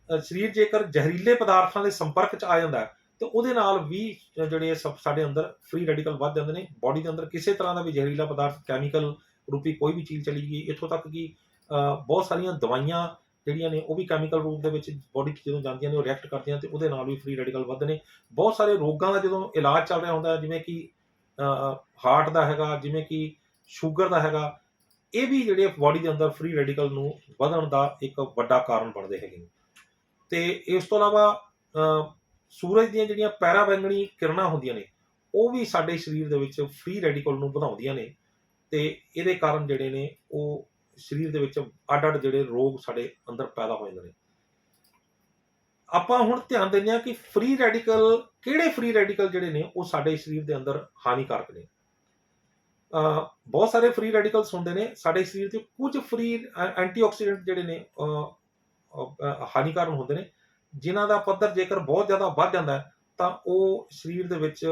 Speaker 1: ਸਰੀਰ ਜੇਕਰ ਜ਼ਹਿਰੀਲੇ ਪਦਾਰਥਾਂ ਦੇ ਸੰਪਰਕ 'ਚ ਆ ਜਾਂਦਾ ਹੈ ਤੇ ਉਹਦੇ ਨਾਲ ਵੀ ਜਿਹੜੇ ਸਭ ਸਾਡੇ ਅੰਦਰ ਫ੍ਰੀ ਰੈਡੀਕਲ ਵੱਧ ਜਾਂਦੇ ਨੇ ਬਾਡੀ ਦੇ ਅੰਦਰ ਕਿਸੇ ਤਰ੍ਹਾਂ ਦਾ ਵੀ ਜ਼ਹਿਰੀਲਾ ਪਦਾਰਥ ਕੈਮੀਕਲ ਰੂਪੀ ਕੋਈ ਵੀ ਚੀਜ਼ ਚਲੀ ਗਈ, ਇੱਥੋਂ ਤੱਕ ਕਿ ਬਹੁਤ ਸਾਰੀਆਂ ਦਵਾਈਆਂ ਜਿਹੜੀਆਂ ਨੇ ਉਹ ਵੀ ਕੈਮੀਕਲ ਰੂਪ ਦੇ ਵਿੱਚ ਬਾਡੀ 'ਚ ਜਦੋਂ ਜਾਂਦੀਆਂ ਨੇ, ਉਹ ਰਿਐਕਟ ਕਰਦੀਆਂ ਤੇ ਉਹਦੇ ਨਾਲ ਵੀ ਫ੍ਰੀ ਰੈਡੀਕਲ ਵੱਧਦੇ ਨੇ। ਬਹੁਤ ਸਾਰੇ ਰੋਗਾਂ ਦਾ ਜਦੋਂ ਇਲਾਜ ਚੱਲ ਰਿਹਾ ਹੁੰਦਾ, ਜਿਵੇਂ ਕਿ ਹਾਰਟ ਦਾ ਹੈਗਾ, ਜਿਵੇਂ ਕਿ ਸ਼ੂਗਰ ਦਾ ਹੈਗਾ, ਇਹ ਵੀ ਜਿਹੜੇ ਬਾਡੀ ਦੇ ਅੰਦਰ ਫ੍ਰੀ ਰੈਡੀਕਲ ਨੂੰ ਵਧਣ ਦਾ ਇੱਕ ਵੱਡਾ ਕਾਰਨ ਬਣਦੇ ਹੈਗੇ ਨੇ। ਤੇ ਇਸ ਤੋਂ ਇਲਾਵਾ ਸੂਰਜ ਦੀਆਂ ਜਿਹੜੀਆਂ ਪੈਰਾਬੈਂਗਣੀ ਕਿਰਨਾਂ ਹੁੰਦੀਆਂ ਨੇ, ਉਹ ਵੀ ਸਾਡੇ ਸਰੀਰ ਦੇ ਵਿੱਚ ਫ੍ਰੀ ਰੈਡੀਕਲ ਨੂੰ ਵਧਾਉਂਦੀਆਂ ਨੇ ਤੇ ਇਹਦੇ ਕਾਰਨ ਜਿਹੜੇ ਨੇ ਉਹ ਸਰੀਰ ਦੇ ਵਿੱਚ ਅੱਡ-ਅੱਡ ਜਿਹੜੇ ਰੋਗ ਸਾਡੇ ਅੰਦਰ ਪੈਦਾ ਹੋ ਜਾਂਦੇ ਨੇ। ਆਪਾਂ ਹੁਣ ਧਿਆਨ ਦਿੰਦੇ ਹਾਂ ਕਿ ਫ੍ਰੀ ਰੈਡੀਕਲ ਕਿਹੜੇ ਫ੍ਰੀ ਰੈਡੀਕਲ ਜਿਹੜੇ ਨੇ ਉਹ ਸਾਡੇ ਸਰੀਰ ਦੇ ਅੰਦਰ ਹਾਨੀਕਾਰਕ ਨੇ। ਅਹ ਬਹੁਤ ਸਾਰੇ ਫ੍ਰੀ ਰੈਡੀਕਲਸ ਹੁੰਦੇ ਨੇ, ਸਾਡੇ ਸਰੀਰ ਦੇ ਕੁਝ ਫ੍ਰੀ ਐਂਟੀਆਕਸੀਡੈਂਟ ਜਿਹੜੇ ਨੇ ਹਾਨੀਕਾਰਕ ਹੁੰਦੇ ਨੇ। ਜਿਨ੍ਹਾਂ ਦਾ ਪੱਧਰ ਜੇਕਰ ਬਹੁਤ ਜ਼ਿਆਦਾ ਵੱਧ ਜਾਂਦਾ ਤਾਂ ਉਹ ਸਰੀਰ ਦੇ ਵਿੱਚ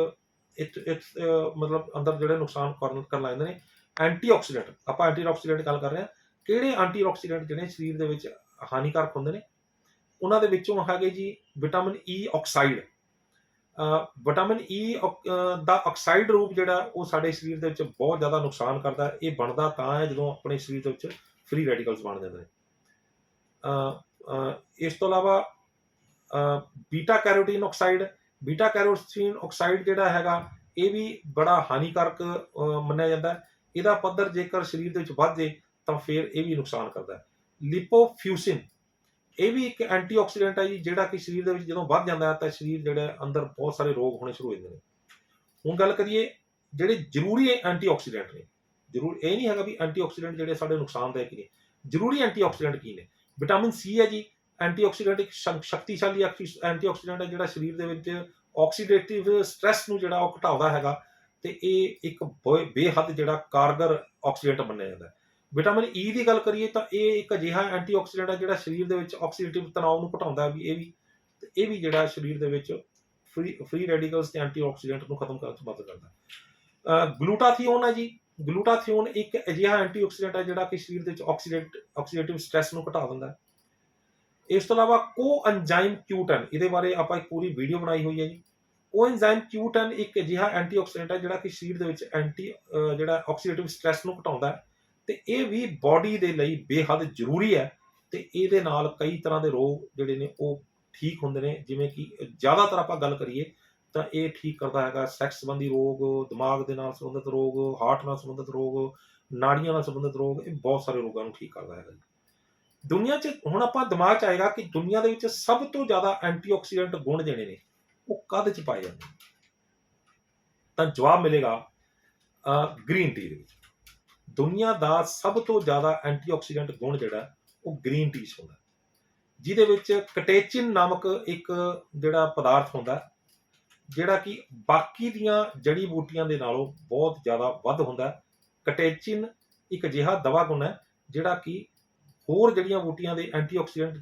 Speaker 1: ਇੱਕ ਮਤਲਬ ਅੰਦਰ ਜਿਹੜੇ ਨੁਕਸਾਨ ਕਰਨ ਕਰਨ ਲੱਗ ਨੇ। ਐਂਟੀਆਕਸੀਡੈਂਟ ਆਪਾਂ ਐਂਟੀਆਕਸੀਡੈਂਟ ਗੱਲ ਕਰ ਰਹੇ ਹਾਂ। ਕਿਹੜੇ ਐਂਟੀਆਕਸੀਡੈਂਟ ਜਿਹੜੇ ਸਰੀਰ ਦੇ ਵਿੱਚ ਹਾਨੀਕਾਰਕ ਹੁੰਦੇ ਨੇ? ਉਹਨਾਂ ਦੇ ਵਿੱਚੋਂ ਹੈਗੇ ਜੀ vitamin E oxide vitamin E ਦਾ ਆਕਸਾਈਡ ਰੂਪ ਜਿਹੜਾ ਉਹ ਸਾਡੇ ਸਰੀਰ ਦੇ ਵਿੱਚ ਬਹੁਤ ਜ਼ਿਆਦਾ ਨੁਕਸਾਨ ਕਰਦਾ ਇਹ ਬਣਦਾ ਤਾਂ ਹੈ ਜਦੋਂ ਆਪਣੇ ਸਰੀਰ ਦੇ ਵਿੱਚ ਫ੍ਰੀ ਰੈਡੀਕਲਸ ਬਣ ਜਾਂਦੇ ਨੇ। ਇਸ ਤੋਂ ਇਲਾਵਾ beta carotene oxide beta carotene oxide ਜਿਹੜਾ ਹੈਗਾ, ਇਹ ਵੀ ਬੜਾ ਹਾਨੀਕਾਰਕ ਮੰਨਿਆ ਜਾਂਦਾ ਹੈ। ਇਹਦਾ ਪੱਧਰ ਜੇਕਰ ਸਰੀਰ ਦੇ ਵਿੱਚ ਵੱਧ ਜੇ, ਤਾਂ ਫਿਰ ਇਹ ਵੀ ਨੁਕਸਾਨ ਕਰਦਾ ਹੈ। ਲਿਪੋਫਿਊਸਿਨ, ਇਹ ਵੀ ਇੱਕ ਐਂਟੀਆਕਸੀਡੈਂਟ ਹੈ ਜੀ, ਜਿਹੜਾ ਕਿ ਸਰੀਰ ਦੇ ਵਿੱਚ ਜਦੋਂ ਵੱਧ ਜਾਂਦਾ ਹੈ, ਤਾਂ ਸਰੀਰ ਜਿਹੜਾ ਅੰਦਰ ਬਹੁਤ ਸਾਰੇ ਰੋਗ ਹੋਣੇ ਸ਼ੁਰੂ ਹੋ ਜਾਂਦੇ ਨੇ। ਹੁਣ ਗੱਲ ਕਰੀਏ, ਜਿਹੜੇ ਜ਼ਰੂਰੀ ਐਂਟੀਆਕਸੀਡੈਂਟ ਨੇ, ਜ਼ਰੂਰ ਇਹ ਨਹੀਂ ਹੈਗਾ ਵੀ ਐਂਟੀਆਕਸੀਡੈਂਟ ਜਿਹੜੇ ਸਾਡੇ ਨੁਕਸਾਨਦਾਇਕ ਨੇ। ਜ਼ਰੂਰੀ ਐਂਟੀਆਕਸੀਡੈਂਟ ਕੀ ਨੇ? ਵਿਟਾਮਿਨ ਸੀ ਹੈ ਜੀ ਐਂਟੀਆਕਸੀਡੈਂਟ ਇੱਕ ਸ਼ਕ- ਸ਼ਕਤੀਸ਼ਾਲੀ ਐਂਟੀਆਕਸੀਡੈਂਟ ਹੈ ਜਿਹੜਾ ਸਰੀਰ ਦੇ ਵਿੱਚ ਆਕਸੀਡੇਟਿਵ ਸਟ੍ਰੈਸ ਨੂੰ ਜਿਹੜਾ ਉਹ ਘਟਾਉਂਦਾ ਹੈਗਾ ਤੇ ਇਹ ਇੱਕ ਬੇ- ਬੇਹੱਦ ਜਿਹੜਾ ਕਾਰਗਰ ਆਕਸੀਡੈਂਟ ਮੰਨਿਆ ਜਾਂਦਾ ਹੈ। ਵਿਟਾਮਿਨ ਈ ਦੀ ਗੱਲ ਕਰੀਏ ਤਾਂ ਇਹ ਇੱਕ ਅਜਿਹਾ ਐਂਟੀਆਕਸੀਡੈਂਟ ਹੈ ਜਿਹੜਾ ਸਰੀਰ ਦੇ ਵਿੱਚ ਆਕਸੀਡੇਟਿਵ ਤਣਾਅ ਨੂੰ ਘਟਾਉਂਦਾ ਵੀ ਇਹ ਵੀ ਤੇ ਇਹ ਵੀ ਜਿਹੜਾ ਸਰੀਰ ਦੇ ਵਿੱਚ ਫ੍ਰੀ ਫ੍ਰੀ ਰੈਡੀਕਲਸ ਤੇ ਐਂਟੀਆਕਸੀਡੈਂਟ ਨੂੰ ਖਤਮ ਕਰਨ 'ਚ ਮਦਦ ਕਰਦਾ ਗਲੂਟਾਥੀਓਨ ਹੈ ਜੀ। ਗਲੂਟਾਥੀਓਨ ਇੱਕ ਅਜਿਹਾ ਐਂਟੀਆਕਸੀਡੈਂਟ ਹੈ ਜਿਹੜਾ ਕਿ ਸਰੀਰ ਦੇ ਵਿੱਚ ਆਕਸੀਡੇਟ ਆਕਸੀਡੇਟਿਵ ਸਟ੍ਰੈਸ ਨੂੰ ਘਟਾ ਦਿੰਦਾ ਹੈ। ਇਸ ਤੋਂ ਇਲਾਵਾ ਕੋ ਐਂਜ਼ਾਈਮ Q10 ਇਹਦੇ ਬਾਰੇ ਆਪਾਂ ਇੱਕ ਪੂਰੀ ਵੀਡੀਓ ਬਣਾਈ ਹੋਈ ਹੈ ਜੀ। ਉਹ ਐਂਜ਼ਾਈਮ Q10 ਇੱਕ ਅਜਿਹਾ ਐਂਟੀਆਕਸੀਡੈਂਟ ਹੈ ਜਿਹੜਾ ਕਿ ਸਰੀਰ ਦੇ ਵਿੱਚ ਐਂਟੀ ਜਿਹੜਾ ਆਕਸੀਡੇਟਿਵ ਸਟ੍ਰੈਸ ਨੂੰ ਘਟਾਉਂਦਾ ਹੈ। ਤੇ ਇਹ ਵੀ ਬਾਡੀ ਦੇ ਲਈ ਬੇਹੱਦ ਜ਼ਰੂਰੀ ਹੈ ਤੇ ਇਹਦੇ ਨਾਲ ਕਈ ਤਰ੍ਹਾਂ ਦੇ ਰੋਗ ਜਿਹੜੇ ਨੇ ਉਹ ਠੀਕ ਹੁੰਦੇ ਨੇ। ਜਿਵੇਂ ਕਿ ਜ਼ਿਆਦਾਤਰ ਆਪਾਂ ਗੱਲ ਕਰੀਏ ਤਾਂ ਇਹ ਠੀਕ ਕਰਦਾ ਹੈਗਾ ਸੈਕਸ ਸੰਬੰਧੀ ਰੋਗ, ਦਿਮਾਗ ਦੇ ਨਾਲ ਸੰਬੰਧਿਤ ਰੋਗ, ਹਾਰਟ ਨਾਲ ਸੰਬੰਧਿਤ ਰੋਗ, ਨਾੜੀਆਂ ਨਾਲ ਸੰਬੰਧਿਤ ਰੋਗ, ਇਹ ਬਹੁਤ ਸਾਰੇ ਰੋਗਾਂ ਨੂੰ ਠੀਕ ਕਰਦਾ ਹੈਗਾ ਦੁਨੀਆ 'ਚ ਹੁਣ ਆਪਾਂ ਦਿਮਾਗ 'ਚ ਆਏਗਾ ਕਿ ਦੁਨੀਆ ਦੇ ਵਿੱਚ ਸਭ ਤੋਂ ਜ਼ਿਆਦਾ ਐਂਟੀਆਕਸੀਡੈਂਟ ਗੁਣ ਜਿਹੜੇ ਨੇ, ਉਹ ਕਦ 'ਚ ਪਾਏ ਜਾਂਦੇ ਨੇ? ਤਾਂ ਜਵਾਬ ਮਿਲੇਗਾ ਗ੍ਰੀਨ ਟੀ ਦੇ ਵਿੱਚ ਦੁਨੀਆ ਦਾ ਸਭ ਤੋਂ ਜ਼ਿਆਦਾ ਐਂਟੀਆਕਸੀਡੈਂਟ ਗੁਣ ਜਿਹੜਾ, ਉਹ ਗ੍ਰੀਨ ਟੀ 'ਚ ਹੁੰਦਾ ਜਿਹਦੇ ਵਿੱਚ ਕਟੇਚਿਨ ਨਾਮਕ ਇੱਕ ਜਿਹੜਾ ਪਦਾਰਥ ਹੁੰਦਾ ਜਿਹੜਾ ਕਿ ਬਾਕੀ ਦੀਆਂ ਜੜੀ ਬੂਟੀਆਂ ਦੇ ਨਾਲੋਂ ਬਹੁਤ ਜ਼ਿਆਦਾ ਵੱਧ ਹੁੰਦਾ ਹੈ। ਕਟੇਚਿਨ ਇੱਕ ਅਜਿਹਾ ਦਵਾ ਗੁਣ ਹੈ, ਜਿਹੜਾ ਕਿ ਹੋਰ ਜਿਹੜੀਆਂ ਬੂਟੀਆਂ ਦੇ ਐਂਟੀਆਕਸੀਡੈਂਟ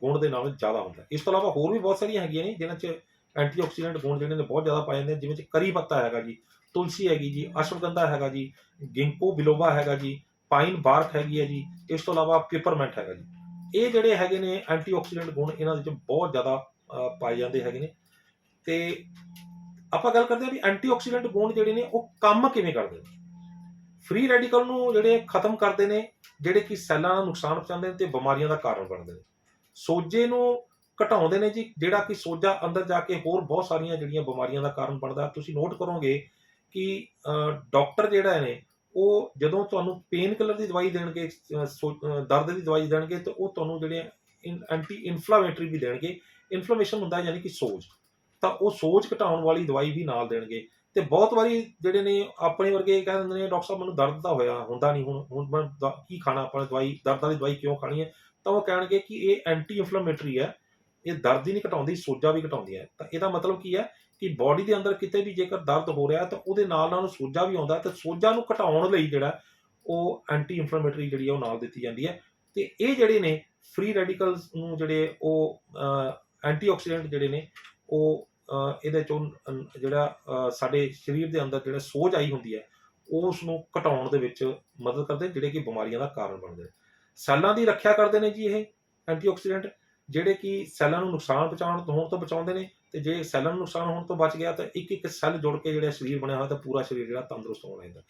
Speaker 1: ਗੁਣ ਦੇ ਨਾਲ ਜ਼ਿਆਦਾ ਹੁੰਦਾ। ਇਸ ਤੋਂ ਇਲਾਵਾ ਹੋਰ ਵੀ ਬਹੁਤ ਸਾਰੀਆਂ ਹੈਗੀਆਂ ਨੇ ਜਿਨ੍ਹਾਂ 'ਚ ਐਂਟੀਆਕਸੀਡੈਂਟ ਗੁਣ ਜਿਹੜੇ ਨੇ ਬਹੁਤ ਜ਼ਿਆਦਾ ਪਾਏ ਜਾਂਦੇ ਨੇ, ਜਿਵੇਂ ਚ ਕਰੀ ਪੱਤਾ ਹੈਗਾ ਜੀ, ਤੁਲਸੀ ਹੈਗੀ ਜੀ, ਅਸ਼ਵਗੰਧਾ ਹੈਗਾ ਜੀ ਗਿੰਕੂ ਬਿਲੋਬਾ ਹੈਗਾ ਜੀ, ਪਾਈਨ ਬਾਰਕ ਹੈਗੀ ਹੈ ਜੀ, ਇਸ ਤੋਂ ਇਲਾਵਾ ਪੇਪਰਮੈਂਟ ਹੈਗਾ ਜੀ। ਇਹ ਜਿਹੜੇ ਹੈਗੇ ਨੇ ਐਂਟੀਆਕਸੀਡੈਂਟ ਗੁਣ, ਇਹਨਾਂ ਦੇ ਵਿੱਚ ਬਹੁਤ ਜ਼ਿਆਦਾ ਪਾਏ ਜਾਂਦੇ ਹੈਗੇ ਨੇ। ਤੇ ਆਪਾਂ ਗੱਲ ਕਰਦੇ ਹਾਂ ਵੀ ਐਂਟੀਆਕਸੀਡੈਂਟ ਗੁਣ ਜਿਹੜੇ ਨੇ, ਉਹ ਕੰਮ ਕਿਵੇਂ ਕਰਦੇ ਨੇ? ਫ੍ਰੀ ਰੈਡੀਕਲ ਨੂੰ ਜਿਹੜੇ ਖਤਮ ਕਰਦੇ ਨੇ, ਜਿਹੜੇ ਕਿ ਸੈੱਲਾਂ ਨੂੰ ਨੁਕਸਾਨ ਪਹੁੰਚਾਉਂਦੇ ਨੇ ਤੇ ਬਿਮਾਰੀਆਂ ਦਾ ਕਾਰਨ ਬਣਦੇ ਨੇ। ਸੋਜੇ ਨੂੰ ਘਟਾਉਂਦੇ ਨੇ ਜੀ, ਜਿਹੜਾ ਕਿ ਸੋਜਾ ਅੰਦਰ ਜਾ ਕੇ ਹੋਰ ਬਹੁਤ ਸਾਰੀਆਂ ਜਿਹੜੀਆਂ ਬਿਮਾਰੀਆਂ ਦਾ ਕਾਰਨ ਬਣਦਾ। ਤੁਸੀਂ ਨੋਟ ਕਰੋਗੇ ਕਿ ਡਾਕਟਰ ਜਿਹੜਾ ਨੇ, ਉਹ ਜਦੋਂ ਤੁਹਾਨੂੰ ਪੇਨ ਕਿਲਰ ਦੀ ਦਵਾਈ ਦੇਣਗੇ ਸੋ- ਦਰਦ ਦੀ ਦਵਾਈ ਦੇਣਗੇ, ਤਾਂ ਉਹ ਤੁਹਾਨੂੰ ਜਿਹੜੇ ਐਂਟੀ ਇਨਫਲਾਮੇਟਰੀ ਵੀ ਦੇਣਗੇ। ਇਨਫਲੇਮੇਸ਼ਨ ਹੁੰਦਾ ਯਾਨੀ ਕਿ ਸੋਜ। ਤਾਂ ਉਹ ਸੋਜ ਘਟਾਉਣ ਵਾਲੀ ਦਵਾਈ ਵੀ ਨਾਲ ਦੇਣਗੇ। ਤੇ ਬਹੁਤ ਵਾਰੀ ਜਿਹੜੇ ਨੇ ਆਪਣੇ ਵਰਗੇ ਕਹਿ ਦਿੰਦੇ ਨੇ, ਡਾਕਟਰ ਸਾਹਿਬ ਮੈਨੂੰ ਦਰਦ ਤਾਂ ਹੋਇਆ, ਹੁੰਦਾ ਨਹੀਂ ਹੁਣ ਹੁਣ ਮੈਂ ਦ- ਕੀ ਖਾਣਾ ਆਪਾਂ ਦਵਾਈ, ਦਰਦ ਵਾਲੀ ਦਵਾਈ ਕਿਉਂ ਖਾਣੀ ਹੈ? ਤਾਂ ਉਹ ਕਹਿਣਗੇ ਕਿ ਇਹ ਐਂਟੀ ਇਨਫਲੇਮੇਟਰੀ ਹੈ, ਇਹ ਦਰਦ ਹੀ ਨਹੀਂ ਘਟਾਉਂਦੀ, ਸੋਜਾ ਵੀ ਘਟਾਉਂਦੀ ਹੈ। ਤਾਂ ਇਹਦਾ ਮਤਲਬ ਕੀ ਹੈ ਕਿ ਬਾਡੀ ਦੇ ਅੰਦਰ ਕਿਤੇ ਵੀ ਜੇਕਰ ਦਰਦ ਹੋ ਰਿਹਾ ਤਾਂ ਉਹਦੇ ਨਾਲ ਨਾਲ ਸੋਜਾ ਵੀ ਆਉਂਦਾ ਤੇ ਸੋਜਾ ਨੂੰ ਘਟਾਉਣ ਲਈ ਜਿਹੜਾ ਉਹ ਐਂਟੀ ਇਨਫਲੇਮੇਟਰੀ ਜਿਹੜੀ ਹੈ ਉਹ ਨਾਲ ਦਿੱਤੀ ਜਾਂਦੀ ਹੈ। ਤੇ ਇਹ ਜਿਹੜੇ ਨੇ ਫ੍ਰੀ ਰੈਡੀਕਲਸ ਨੂੰ ਜਿਹੜੇ ਉਹ ਐਂਟੀਆਕਸੀਡੈਂਟ ਜਿਹੜੇ ਨੇ, ਉਹ ਇਹਦੇ ਚੋਂ ਜਿਹੜਾ ਸਾਡੇ ਸਰੀਰ ਦੇ ਅੰਦਰ ਜਿਹੜਾ ਸੋਜ ਆਈ ਹੁੰਦੀ ਹੈ ਉਸ ਨੂੰ ਘਟਾਉਣ ਦੇ ਵਿੱਚ ਮਦਦ ਕਰਦੇ ਜਿਹੜੇ ਕਿ ਬਿਮਾਰੀਆਂ ਦਾ ਕਾਰਨ ਬਣਦੇ ਨੇ। ਸੈੱਲਾਂ ਦੀ ਰੱਖਿਆ ਕਰਦੇ ਨੇ ਜੀ ਇਹ ਐਂਟੀਆਕਸੀਡੈਂਟ, ਜਿਹੜੇ ਕਿ ਸੈੱਲਾਂ ਨੂੰ ਨੁਕਸਾਨ ਪਹੁੰਚਾਉਣ ਤੋਂ, ਹੋਣ ਤੋਂ ਬਚਾਉਂਦੇ ਨੇ ਤੇ ਜੇ ਸੈੱਲਾਂ ਨੂੰ ਨੁਕਸਾਨ ਹੋਣ ਤੋਂ ਬਚ ਗਿਆ ਤਾਂ ਇੱਕ ਇੱਕ ਸੈੱਲ ਜੁੜ ਕੇ ਜਿਹੜਾ ਸਰੀਰ ਬਣਿਆ ਹੋਇਆ ਤਾਂ ਪੂਰਾ ਸਰੀਰ ਜਿਹੜਾ ਤੰਦਰੁਸਤ ਹੋ ਜਾਂਦਾ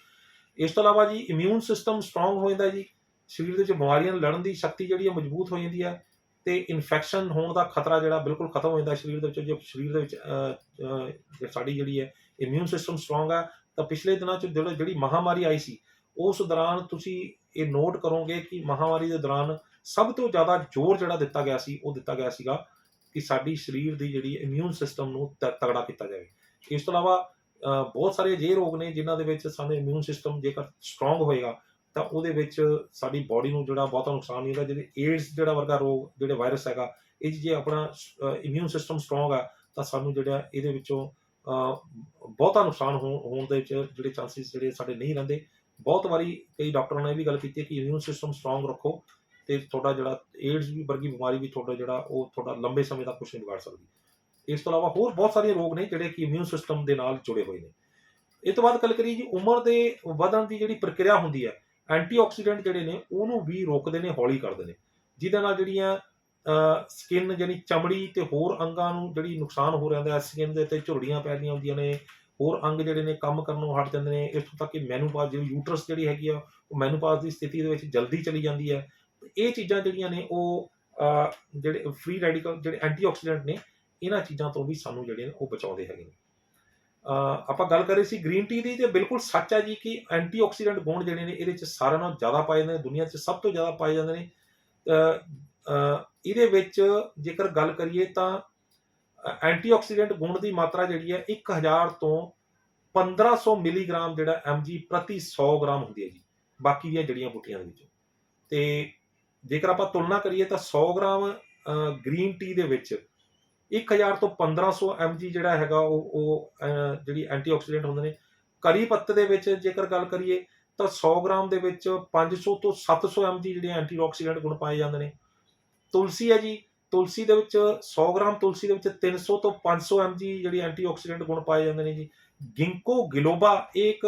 Speaker 1: ਇਸ ਤੋਂ ਇਲਾਵਾ ਜੀ ਇਮਿਊਨ ਸਿਸਟਮ ਸਟਰੋਂਗ ਹੋ ਜਾਂਦਾ ਜੀ। ਸਰੀਰ ਦੇ ਵਿੱਚ ਬਿਮਾਰੀਆਂ ਨਾਲ ਲੜਨ ਦੀ ਸ਼ਕਤੀ ਜਿਹੜੀ ਹੈ ਮਜ਼ਬੂਤ ਹੋ ਜਾਂਦੀ ਹੈ। ਤੇ ਇਨਫੈਕਸ਼ਨ ਹੋਣ ਦਾ ਖਤਰਾ ਜਿਹੜਾ ਬਿਲਕੁਲ ਖਤਮ ਹੋ ਜਾਂਦਾ ਸਰੀਰ ਦੇ ਵਿੱਚ, ਜੇ ਸਰੀਰ ਦੇ ਵਿੱਚ ਸਾਡੀ ਜਿਹੜੀ ਹੈ ਇਮਿਊਨ ਸਿਸਟਮ ਸਟਰੋਂਗ ਹੈ ਤਾਂ ਪਿਛਲੇ ਦਿਨਾਂ 'ਚ ਜਿਹੜਾ, ਜਿਹੜੀ ਮਹਾਮਾਰੀ ਆਈ ਸੀ, ਉਸ ਦੌਰਾਨ ਤੁਸੀਂ ਇਹ ਨੋਟ ਕਰੋਗੇ ਕਿ ਮਹਾਮਾਰੀ ਦੇ ਦੌਰਾਨ ਸਭ ਤੋਂ ਜ਼ਿਆਦਾ ਜ਼ੋਰ ਜਿਹੜਾ ਦਿੱਤਾ ਗਿਆ ਸੀ, ਉਹ ਦਿੱਤਾ ਗਿਆ ਸੀਗਾ ਕਿ ਸਾਡੀ ਸਰੀਰ ਦੀ ਜਿਹੜੀ ਇਮਿਊਨ ਸਿਸਟਮ ਨੂੰ ਤਗੜਾ ਕੀਤਾ ਜਾਵੇ। ਇਸ ਤੋਂ ਇਲਾਵਾ ਬਹੁਤ ਸਾਰੇ ਅਜਿਹੇ ਰੋਗ ਨੇ ਜਿਨ੍ਹਾਂ ਦੇ ਵਿੱਚ ਸਾਨੂੰ ਇਮਿਊਨ ਸਿਸਟਮ ਜੇਕਰ ਸਟਰੋਂਗ ਹੋਏਗਾ ਤਾਂ ਉਹਦੇ ਵਿੱਚ ਸਾਡੀ ਬਾਡੀ ਨੂੰ ਜਿਹੜਾ ਬਹੁਤਾ ਨੁਕਸਾਨ ਨਹੀਂ ਹੁੰਦਾ, ਜਿਹੜੇ ਏਡਸ ਜਿਹੜਾ ਵਰਗਾ ਰੋਗ, ਜਿਹੜੇ ਵਾਇਰਸ ਹੈਗਾ, ਇਹ 'ਚ ਜੇ ਆਪਣਾ ਇਮਿਊਨ ਸਿਸਟਮ ਸਟਰੋਂਗ ਆ, ਤਾਂ ਸਾਨੂੰ ਜਿਹੜਾ ਇਹਦੇ ਵਿੱਚੋਂ ਬਹੁਤਾ ਨੁਕਸਾਨ ਹੋ- ਹੋਣ ਦੇ ਵਿੱਚ ਜਿਹੜੇ ਚਾਂਸਸ ਜਿਹੜੇ ਸਾਡੇ ਨਹੀਂ ਰਹਿੰਦੇ। ਬਹੁਤ ਵਾਰੀ ਕਈ ਡਾਕਟਰਾਂ ਨੇ ਇਹ ਵੀ ਗੱਲ ਕੀਤੀ ਹੈ ਕਿ ਇਮਿਊਨ ਸਿਸਟਮ ਸਟਰੋਂਗ ਰੱਖੋ ਤੇ ਤੁਹਾਡਾ ਜਿਹੜਾ ਏਡਸ ਵੀ ਵਰਗੀ ਬਿਮਾਰੀ ਵੀ ਤੁਹਾਡਾ ਜਿਹੜਾ ਉਹ ਤੁਹਾਡਾ ਲੰਬੇ ਸਮੇਂ ਤੱਕ ਕੁਝ ਨਹੀਂ ਵਿਗਾੜ ਸਕਦੀ। ਇਸ ਤੋਂ ਇਲਾਵਾ ਹੋਰ ਬਹੁਤ ਸਾਰੇ ਰੋਗ ਨੇ ਜਿਹੜੇ ਕਿ ਇਮਿਊਨ ਸਿਸਟਮ ਦੇ ਨਾਲ ਜੁੜੇ ਹੋਏ ਨੇ। ਇਹ ਤੋਂ ਬਾਅਦ ਗੱਲ ਕਰੀਏ ਜੀ, ਉਮਰ ਦੇ ਵਧਣ ਦੀ ਜਿਹੜੀ ਪ੍ਰਕਿਰਿਆ ਹੁੰਦੀ ਹੈ ਐਂਟੀਆਕਸੀਡੈਂਟ ਜਿਹੜੇ ਨੇ, ਉਹਨੂੰ ਵੀ ਰੋਕਦੇ ਨੇ, ਹੌਲੀ ਕਰਦੇ ਨੇ। ਜਿਹਦੇ ਨਾਲ ਜਿਹੜੀਆਂ ਸਕਿਨ ਜਿਹੜੀ ਚਮੜੀ ਤੇ ਹੋਰ ਅੰਗਾਂ ਨੂੰ ਜਿਹੜੀ ਨੁਕਸਾਨ ਹੋ ਰਿਹਾ ਹੈ ਸਕਿਨ ਦੇ ਉੱਤੇ ਝੁਰੜੀਆਂ ਪੈ ਰਹੀਆਂ ਹੁੰਦੀਆਂ ਨੇ, ਹੋਰ ਅੰਗ ਜਿਹੜੇ ਨੇ ਕੰਮ ਕਰਨੋਂ ਹਟ ਜਾਂਦੇ ਨੇ, ਇਸ ਤੋਂ ਤੱਕ ਕਿ ਮੈਨੂਪਾਸ ਜਿਹੜੀ ਯੂਟਰਸ ਜਿਹੜੀ ਹੈਗੀ ਆ, ਉਹ ਮੈਨੂਪਾਸ ਦੀ ਸਥਿਤੀ ਦੇ ਵਿੱਚ ਜਲਦੀ ਚਲੀ ਜਾਂਦੀ ਹੈ। ਇਹ ਚੀਜ਼ਾਂ ਜਿਹੜੀਆਂ ਨੇ, ਉਹ ਜਿਹੜੇ ਫ੍ਰੀ ਰੈਡੀਕਲ ਜਿਹੜੇ ਐਂਟੀਆਕਸੀਡੈਂਟ ਨੇ, ਇਹਨਾਂ ਚੀਜ਼ਾਂ ਤੋਂ ਵੀ ਸਾਨੂੰ ਜਿਹੜੇ ਨੇ, ਉਹ ਬਚਾਉਂਦੇ ਹੈਗੇ ਨੇ। ਆਪਾਂ ਗੱਲ ਕਰ ਰਹੇ ਸੀ ਗ੍ਰੀਨ ਟੀ ਦੀ ਤੇ ਬਿਲਕੁਲ ਸੱਚ ਹੈ ਜੀ ਕਿ ਐਂਟੀਆਕਸੀਡੈਂਟ ਗੁਣ ਜਿਹੜੇ ਨੇ ਇਹਦੇ ਚ ਸਾਰਿਆਂ ਨਾਲੋਂ ਜ਼ਿਆਦਾ ਪਾਏ ਜਾਂਦੇ ਨੇ ਦੁਨੀਆ 'ਚ ਸਭ ਤੋਂ ਜ਼ਿਆਦਾ ਪਾਏ ਜਾਂਦੇ ਨੇ। ਅਹ, ਇਹਦੇ ਵਿੱਚ ਜੇਕਰ ਗੱਲ ਕਰੀਏ ਤਾਂ ਐਂਟੀਆਕਸੀਡੈਂਟ ਗੁਣ ਦੀ ਮਾਤਰਾ ਜਿਹੜੀ ਹੈ 1000 ਤੋਂ 1500 ਮਿਲੀਗ੍ਰਾਮ ਜਿਹੜਾ mg ਪ੍ਰਤੀ 100 ਗ੍ਰਾਮ ਹੁੰਦੀ ਹੈ ਜੀ ਬਾਕੀ ਦੀਆਂ ਜੜੀਆਂ ਬੂਟੀਆਂ ਦੇ ਵਿੱਚ। ਤੇ ਜੇਕਰ ਆਪਾਂ ਤੁਲਨਾ ਕਰੀਏ ਤਾਂ 100 ਗ੍ਰਾਮ ਗ੍ਰੀਨ ਟੀ ਦੇ ਵਿੱਚ 1000 ਤੋਂ 1500 mg ਜਿਹੜਾ ਹੈਗਾ ਉਹ ਉਹ ਜਿਹੜੀ ਐਂਟੀਆਕਸੀਡੈਂਟ ਹੁੰਦੇ ਨੇ, ਕਰੀ ਪੱਤੇ ਦੇ ਵਿੱਚ ਜੇਕਰ ਗੱਲ ਕਰੀਏ, ਤਾਂ 100 ਗ੍ਰਾਮ ਦੇ ਵਿੱਚ 500 ਤੋਂ 700 mg ਜਿਹੜੇ ਐਂਟੀਆਕਸੀਡੈਂਟ ਗੁਣ ਪਾਏ ਜਾਂਦੇ ਨੇ। ਤੁਲਸੀ ਹੈ ਜੀ, ਤੁਲਸੀ ਦੇ ਵਿੱਚ 100 ਗ੍ਰਾਮ ਤੁਲਸੀ ਦੇ ਵਿੱਚ 300 ਤੋਂ 500 mg ਜਿਹੜੀ ਐਂਟੀਆਕਸੀਡੈਂਟ ਗੁਣ ਪਾਏ ਜਾਂਦੇ ਨੇ ਜੀ। ਗਿੰਕੋ ਗਿਲੋਬਾ, ਇਹ ਇੱਕ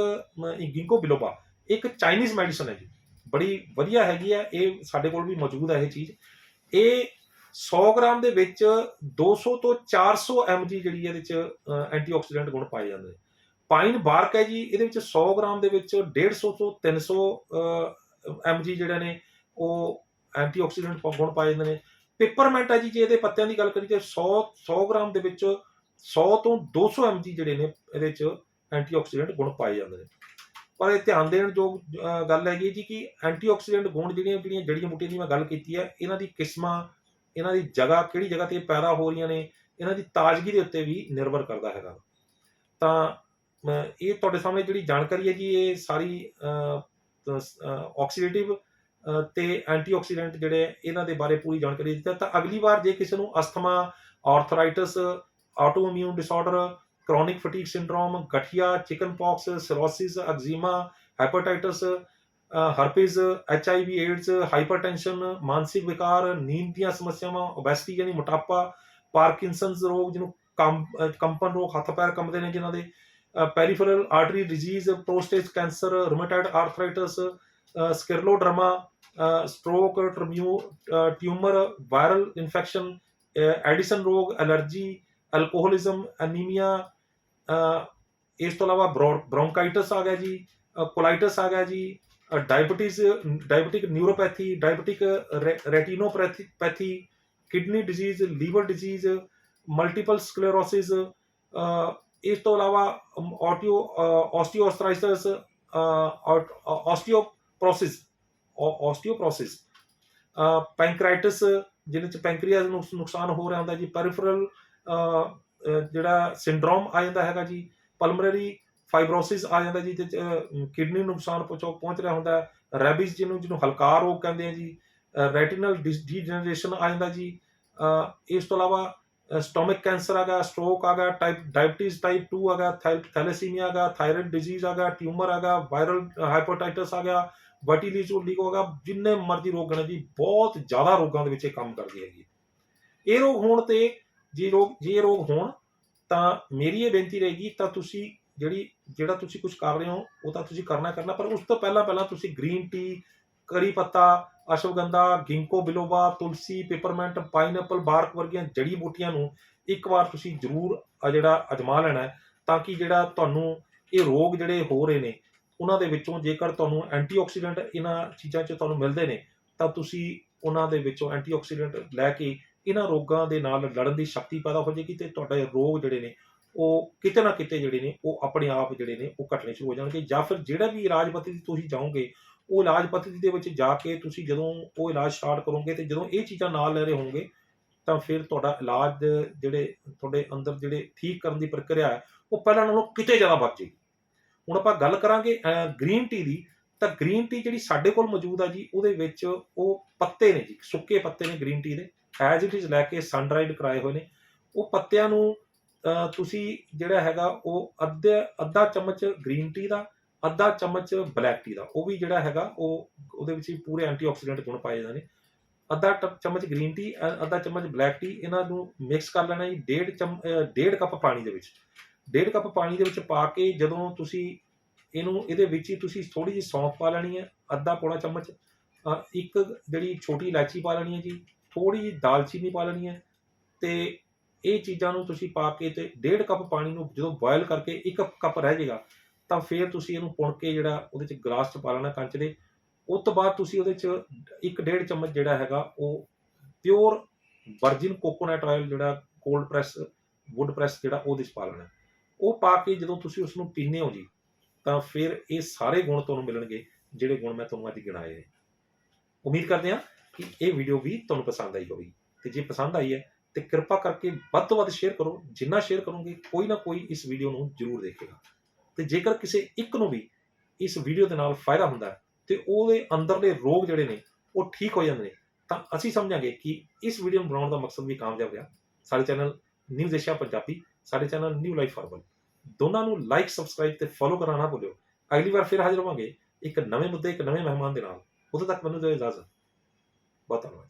Speaker 1: ਗਿੰਕੋ ਬਿਲੋਬਾ ਇੱਕ ਚਾਈਨੀਜ਼ ਮੈਡੀਸਨ ਹੈ ਜੀ। ਬੜੀ ਵਧੀਆ ਹੈਗੀ ਹੈ, ਇਹ ਸਾਡੇ ਕੋਲ ਵੀ ਮੌਜੂਦ ਹੈ ਇਹ ਚੀਜ਼। ਇਹ 100 ਗ੍ਰਾਮ ਦੇ ਵਿੱਚ 200 ਤੋਂ 400 mg ਜਿਹੜੀ ਇਹਦੇ ਚ ਐਂਟੀਆਕਸੀਡੈਂਟ ਗੁਣ ਪਾਏ ਜਾਂਦੇ ਨੇ। ਪਾਈਨ ਬਾਰਕ ਹੈ ਜੀ, ਇਹਦੇ ਵਿੱਚ 100 ਗ੍ਰਾਮ ਦੇ ਵਿੱਚ 150 ਤੋਂ 300 mg ਜਿਹੜੇ ਨੇ, ਉਹ ਐਂਟੀਆਕਸੀਡੈਂਟ ਗੁਣ ਪਾਏ ਜਾਂਦੇ ਨੇ। ਪੇਪਰਮੈਂਟ ਹੈ ਜੀ, ਜੇ ਇਹਦੇ ਪੱਤਿਆਂ ਦੀ ਗੱਲ ਕਰੀਏ ਤਾਂ 100 100 ਗ੍ਰਾਮ ਦੇ ਵਿੱਚ 100 ਤੋਂ 200 mg ਜਿਹੜੇ ਨੇ, ਇਹਦੇ ਚ ਐਂਟੀਆਕਸੀਡੈਂਟ ਗੁਣ ਪਾਏ ਜਾਂਦੇ ਨੇ। ਪਰ ਇਹ ਧਿਆਨ ਦੇਣ ਯੋਗ ਗੱਲ ਹੈਗੀ ਜੀ ਕਿ ਐਂਟੀਆਕਸੀਡੈਂਟ ਗੁਣ ਜਿਹੜੀਆਂ ਜਿਹੜੀਆਂ ਜੜੀਆਂ ਬੂਟੀਆਂ ਦੀ ਮੈਂ ਗੱਲ ਕੀਤੀ ਹੈ, ਇਹਨਾਂ ਦੀ ਕਿਸਮਾਂ ਇਹਨਾਂ ਦੀ ਜਗ੍ਹਾ ਕਿਹੜੀ ਜਗ੍ਹਾ ਤੇ ਪੈਦਾ ਹੋ ਰਹੀਆਂ ਨੇ, ਇਹਨਾਂ ਦੀ ਤਾਜ਼ਗੀ ਦੇ ਉੱਤੇ ਵੀ ਨਿਰਭਰ ਕਰਦਾ ਹੈਗਾ। ਤਾਂ ਇਹ ਤੁਹਾਡੇ ਸਾਹਮਣੇ ਜਿਹੜੀ ਜਾਣਕਾਰੀ ਹੈ ਜੀ, ਇਹ ਸਾਰੀ ਆਕਸੀਡੇਟਿਵ ਤੇ ਐਂਟੀਆਕਸੀਡੈਂਟ ਜਿਹੜੇ ਇਹਨਾਂ ਦੇ ਬਾਰੇ ਪੂਰੀ ਜਾਣਕਾਰੀ ਦਿੱਤੀ। ਤਾਂ ਅਗਲੀ ਵਾਰ ਜੇ ਕਿਸੇ ਨੂੰ asthma arthritis autoimmune disorder chronic fatigue syndrome ਗਠੀਆ chicken pox cirrhosis eczema hepatitis herpes ਵੀ ਏਡਜ਼ ਹਾਈਪਰਟੈਂਸ਼ਨ ਮਾਨਸਿਕ ਵਿਕਾਰ, ਨੀਂਦ ਦੀਆਂ ਸਮੱਸਿਆਵਾਂ ਓਬੈਸਿਟੀ ਯਾਨੀ ਮੋਟਾਪਾ ਪਾਰਕਿੰਸਨਸ ਰੋਗ ਜਿਹਨੂੰ ਕੰਮ ਕੰਪਨ ਰੋਗ, ਹੱਥ ਪੈਰ ਕੰਬਦੇ ਨੇ ਜਿਨ੍ਹਾਂ ਦੇ peripheral artery disease prostate cancer rheumatoid arthritis scleroderma stroke ਟਰਮਿਊ tumour viral infection Addison ਰੋਗ, ਐਲਰਜੀ ਅਲਕੋਹਲਿਜ਼ਮ ਐਨੀਮੀਆ ਇਸ ਤੋਂ ਇਲਾਵਾ ਬ੍ਰੋਂਕਾਈਟਸ ਆ ਗਿਆ ਜੀ ਕੋਲਾਈਟਸ ਆ ਗਿਆ ਜੀ diabetes diabetic neuropathy diabetic retinopathy kidney disease liver disease multiple sclerosis ਇਸ ਤੋਂ ਇਲਾਵਾ ਆਟਿਓ ਆਸਟੀਓਆਰਥਰਾਈਟਸ ਆਸਟੀਓਪਰੋਸਿਸ ਆਸਟੀਓਪਰੋਸਿਸ ਪੈਂਕ੍ਰਾਈਟਸ ਜਿਹਦੇ ਚ ਪੈਂਕਰੀਆਸ ਨੂੰ ਨੁਕਸਾਨ ਹੋ ਰਿਹਾ ਹੁੰਦਾ ਜੀ ਪੈਰੀਫਰਲ ਜਿਹੜਾ ਸਿੰਡਰੋਮ ਆ ਜਾਂਦਾ ਹੈਗਾ ਜੀ ਪਲਮਨਰੀ ਫਾਈਬਰੋਸਿਸ ਆ ਜਾਂਦਾ ਜੀ ਤੇ ਕਿਡਨੀ ਨੂੰ ਨੁਕਸਾਨ ਪਹੁੰਚੋ ਪਹੁੰਚ ਰਿਹਾ ਹੁੰਦਾ ਹੈ ਰੈਬਿਸ ਜਿਹਨੂੰ ਜਿਹਨੂੰ ਹਲਕਾ ਰੋਗ ਕਹਿੰਦੇ ਆ ਜੀ ਰੈਟੀਨਲ ਡੀਜਨਰੇਸ਼ਨ ਆ ਜਾਂਦਾ ਜੀ ਇਸ ਤੋਂ ਇਲਾਵਾ ਸਟੋਮਕ ਕੈਂਸਰ ਆ ਗਿਆ, ਸਟ੍ਰੋਕ ਆ ਗਿਆ, ਟਾਈਪ, ਡਾਇਬਟੀਜ਼ ਟਾਈਪ 2 ਆ ਗਿਆ ਥੈਲੇਸੀਮੀਆ ਆ ਗਿਆ, ਥਾਇਰਾਇਡ ਡਿਜ਼ੀਜ਼ ਆ ਗਿਆ, ਟਿਊਮਰ ਆ ਵਾਇਰਲ ਹਾਈਪੋਟਾਈਟਸ ਆ ਗਿਆ ਵਰਟੀਲਿਟੀ ਲੀਕ ਹੋ ਗਿਆ, ਜਿੰਨੇ ਮਰਜ਼ੀ ਰੋਗ ਨੇ ਜੀ, ਬਹੁਤ ਜ਼ਿਆਦਾ ਰੋਗਾਂ ਦੇ ਵਿੱਚ ਇਹ ਕੰਮ ਕਰਦੀ ਹੈਗੀ ਹੈ। ਇਹ ਰੋਗ ਹੋਣ ਤੇ ਜੇ ਰੋਗ, ਜੇ ਇਹ ਰੋਗ ਹੋਣ, ਤਾਂ ਮੇਰੀ ਇਹ ਬੇਨਤੀ ਰਹੇਗੀ, ਤਾਂ ਤੁਸੀਂ ਜਿਹੜੀ, ਜਿਹੜਾ ਤੁਸੀਂ ਕੁਝ ਕਰ ਰਹੇ ਹੋ, ਉਹ ਤਾਂ ਤੁਸੀਂ ਕਰਨਾ ਕਰਨਾ, ਪਰ ਉਸ ਤੋਂ ਪਹਿਲਾਂ ਪਹਿਲਾਂ ਤੁਸੀਂ ਗ੍ਰੀਨ ਟੀ ਕਰੀ ਪੱਤਾ, ਅਸ਼ਵਗੰਧਾ ਗਿੰਕੋ ਬਿਲੋਬਾ ਤੁਲਸੀ ਪੇਪਰਮੈਂਟ ਪਾਈਨਐਪਲ ਬਾਰਕ ਵਰਗੀਆਂ ਜੜੀ ਬੂਟੀਆਂ ਨੂੰ ਇੱਕ ਵਾਰ ਤੁਸੀਂ ਜ਼ਰੂਰ ਆ ਜਿਹੜਾ ਅਜਮਾ ਲੈਣਾ ਤਾਂ ਕਿ ਜਿਹੜਾ ਤੁਹਾਨੂੰ ਇਹ ਰੋਗ ਜਿਹੜੇ ਹੋ ਰਹੇ ਨੇ, ਉਹਨਾਂ ਦੇ ਵਿੱਚੋਂ ਜੇਕਰ ਤੁਹਾਨੂੰ ਐਂਟੀਆਕਸੀਡੈਂਟ ਇਹਨਾਂ ਚੀਜ਼ਾਂ 'ਚ ਤੁਹਾਨੂੰ ਮਿਲਦੇ ਨੇ, ਤਾਂ ਤੁਸੀਂ ਉਹਨਾਂ ਦੇ ਵਿੱਚੋਂ ਐਂਟੀਆਕਸੀਡੈਂਟ ਲੈ ਕੇ ਇਹਨਾਂ ਰੋਗਾਂ ਦੇ ਨਾਲ ਲੜਨ ਦੀ ਸ਼ਕਤੀ ਪੈਦਾ ਹੋ ਜਾਏਗੀ ਤੇ ਤੁਹਾਡੇ ਰੋਗ ਜਿਹੜੇ ਨੇ ਉਹ ਕਿਤੇ ਨਾ ਕਿਤੇ ਜਿਹੜੇ ਨੇ, ਉਹ ਆਪਣੇ ਆਪ ਜਿਹੜੇ ਨੇ, ਉਹ ਘਟਣੇ ਸ਼ੁਰੂ ਹੋ ਜਾਣਗੇ ਜਾਂ ਫਿਰ ਜਿਹੜਾ ਵੀ ਇਲਾਜ ਪੱਧਤੀ ਤੁਸੀਂ ਜਾਓਗੇ, ਉਹ ਇਲਾਜ ਪੱਧਤੀ ਦੇ ਵਿੱਚ ਜਾ ਕੇ ਤੁਸੀਂ ਜਦੋਂ ਉਹ ਇਲਾਜ ਸਟਾਰਟ ਕਰੋਗੇ ਤੇ ਜਦੋਂ ਇਹ ਚੀਜ਼ਾਂ ਨਾਲ ਲੈ ਰਹੇ ਹੋਵੋਗੇ ਤਾਂ ਫਿਰ ਤੁਹਾਡਾ ਇਲਾਜ ਜਿਹੜੇ, ਤੁਹਾਡੇ ਅੰਦਰ ਜਿਹੜੇ ਠੀਕ ਕਰਨ ਦੀ ਪ੍ਰਕਿਰਿਆ ਹੈ, ਉਹ ਪਹਿਲਾਂ ਨਾਲੋਂ ਕਿਤੇ ਜ਼ਿਆਦਾ ਵੱਧ ਜਾਏਗੀ। ਹੁਣ ਆਪਾਂ ਗੱਲ ਕਰਾਂਗੇ ਗ੍ਰੀਨ ਟੀ ਦੀ, ਤਾਂ ਗ੍ਰੀਨ ਟੀ ਜਿਹੜੀ ਸਾਡੇ ਕੋਲ ਮੌਜੂਦ ਆ ਜੀ, ਉਹਦੇ ਵਿੱਚ ਉਹ ਪੱਤੇ ਨੇ ਜੀ, ਸੁੱਕੇ ਪੱਤੇ ਨੇ ਗ੍ਰੀਨ ਟੀ ਦੇ ਐਜ਼ ਇਟ ਇਜ਼ ਲੈ ਕੇ ਸਨ ਡਰਾਈਡ ਕਰਾਏ ਹੋਏ ਨੇ। ਉਹ ਪੱਤਿਆਂ ਨੂੰ ਅਹ, ਤੁਸੀਂ ਜਿਹੜਾ ਹੈਗਾ ਉਹ ਅੱਧੇ ਅੱਧਾ ਚਮਚ ਗ੍ਰੀਨ ਟੀ ਦਾ ਅੱਧਾ ਚਮਚ ਬਲੈਕ ਟੀ ਦਾ ਉਹ ਵੀ ਜਿਹੜਾ ਹੈਗਾ ਉਹ ਉਹਦੇ ਵਿੱਚ ਪੂਰੇ ਐਂਟੀਆਕਸੀਡੈਂਟ ਗੁਣ ਪਾਏ ਜਾਂਦੇ ਨੇ। ਅੱਧਾ ਟ- ਚਮਚ ਗ੍ਰੀਨ ਟੀ ਅੱਧਾ ਚਮਚ ਬਲੈਕ ਟੀ ਇਹਨਾਂ ਨੂੰ ਮਿਕਸ ਕਰ ਲੈਣਾ ਜੀ ਡੇਢ ਚਮ ਡੇਢ ਕੱਪ ਪਾਣੀ ਦੇ ਵਿੱਚ। ਡੇਢ ਕੱਪ ਪਾਣੀ ਦੇ ਵਿੱਚ ਪਾ ਕੇ ਜਦੋਂ ਤੁਸੀਂ ਇਹਨੂੰ ਇਹਦੇ ਵਿੱਚ ਹੀ ਤੁਸੀਂ ਥੋੜੀ ਜਿਹੀ ਸੌਂਫ ਪਾ ਲੈਣੀ ਹੈ ਅੱਧਾ ਪੌੜਾ ਚਮਚ ਇੱਕ ਜਿਹੜੀ ਛੋਟੀ ਇਲਾਚੀ ਪਾ ਲੈਣੀ ਹੈ ਜੀ ਥੋੜੀ ਜਿਹੀ ਦਾਲਚੀਨੀ ਪਾ ਲੈਣੀ ਹੈ ਤੇ ਇਹ ਚੀਜ਼ਾਂ ਨੂੰ ਤੁਸੀਂ ਪਾ ਕੇ ਤੇ ਡੇਢ ਕੱਪ ਪਾਣੀ ਨੂੰ ਜਦੋਂ ਬੋਇਲ ਕਰਕੇ ਇੱਕ ਕੱਪ ਰਹਿ ਜਾਏਗਾ ਤਾਂ ਫਿਰ ਤੁਸੀਂ ਇਹਨੂੰ ਪੁਣ ਕੇ ਜਿਹੜਾ ਉਹਦੇ ਚ ਗਲਾਸ ਚ ਪਾ ਲੈਣਾ ਕੰਚ ਦੇ। ਉਸ ਤੋਂ ਬਾਅਦ ਤੁਸੀਂ ਉਹਦੇ ਚ ਇੱਕ ਡੇਢ ਚਮਚ ਜਿਹੜਾ ਹੈਗਾ ਉਹ ਪਿਓਰ ਵਰਜਿਨ ਕੋਕੋਨਟ ਆਇਲ ਜਿਹੜਾ ਕੋਲਡ ਪ੍ਰੈਸ ਵੁੱਡ ਪ੍ਰੈਸ ਜਿਹੜਾ ਉਹਦੇ ਚ ਪਾ ਲੈਣਾ। ਉਹ ਪਾ ਕੇ ਜਦੋਂ ਤੁਸੀਂ ਉਸ ਨੂੰ ਪੀਂਦੇ ਹੋ ਜੀ, ਤਾਂ ਫਿਰ ਇਹ ਸਾਰੇ ਗੁਣ ਤੁਹਾਨੂੰ ਮਿਲਣਗੇ, ਜਿਹੜੇ ਗੁਣ ਮੈਂ ਤੁਹਾਨੂੰ ਅੱਜ ਗਿਣਾਏ ਉਮੀਦ ਕਰਦੇ ਹਾਂ ਕਿ ਇਹ ਵੀਡੀਓ ਵੀ ਤੁਹਾਨੂੰ ਪਸੰਦ ਆਈ ਹੋਵੇਗੀ। ਤੇ ਜੇ ਪਸੰਦ ਆਈ ਹੈ ਤੇ ਕਿਰਪਾ ਕਰਕੇ ਵੱਧ ਤੋਂ ਵੱਧ ਸ਼ੇਅਰ ਕਰੋ। ਜਿੰਨਾ ਸ਼ੇਅਰ ਕਰੋਗੇ, ਕੋਈ ਨਾ ਕੋਈ ਇਸ ਵੀਡੀਓ ਨੂੰ ਜ਼ਰੂਰ ਦੇਖੇਗਾ। ਤੇ ਜੇਕਰ ਕਿਸੇ ਇੱਕ ਨੂੰ ਵੀ ਇਸ ਵੀਡੀਓ ਦੇ ਨਾਲ ਫਾਇਦਾ ਹੁੰਦਾ ਹੈ ਤੇ ਉਹਦੇ ਅੰਦਰਲੇ ਰੋਗ ਜਿਹੜੇ ਨੇ, ਉਹ ਠੀਕ ਹੋ ਜਾਂਦੇ ਨੇ, ਤਾਂ ਅਸੀਂ ਸਮਝਾਂਗੇ ਕਿ ਇਸ ਵੀਡੀਓ ਨੂੰ ਬਣਾਉਣ ਦਾ ਮਕਸਦ ਵੀ ਕਾਮਯਾਬ ਹੋਇਆ ਸਾਡੇ ਚੈਨਲ ਨਿਊਜ਼ ਏਸ਼ੀਆ ਪੰਜਾਬੀ ਸਾਡੇ ਚੈਨਲ ਨਿਊ ਲਾਈਫ ਫਾਰਵਰਡ ਦੋਨਾਂ ਨੂੰ ਲਾਈਕ ਸਬਸਕ੍ਰਾਈਬ ਤੇ ਫੋਲੋ ਕਰਨਾ ਨਾ ਭੁੱਲਿਓ। ਅਗਲੀ ਵਾਰ ਫਿਰ ਹਾਜ਼ਰ ਹੋਵਾਂਗੇ ਇੱਕ ਨਵੇਂ ਮੁੱਦੇ, ਇੱਕ ਨਵੇਂ ਮਹਿਮਾਨ ਦੇ ਨਾਲ। ਉਦੋਂ ਤੱਕ ਮੈਨੂੰ ਦਿਓ ਇਜਾਜ਼ਤ। ਬਹੁਤ ਧੰਨਵਾਦ।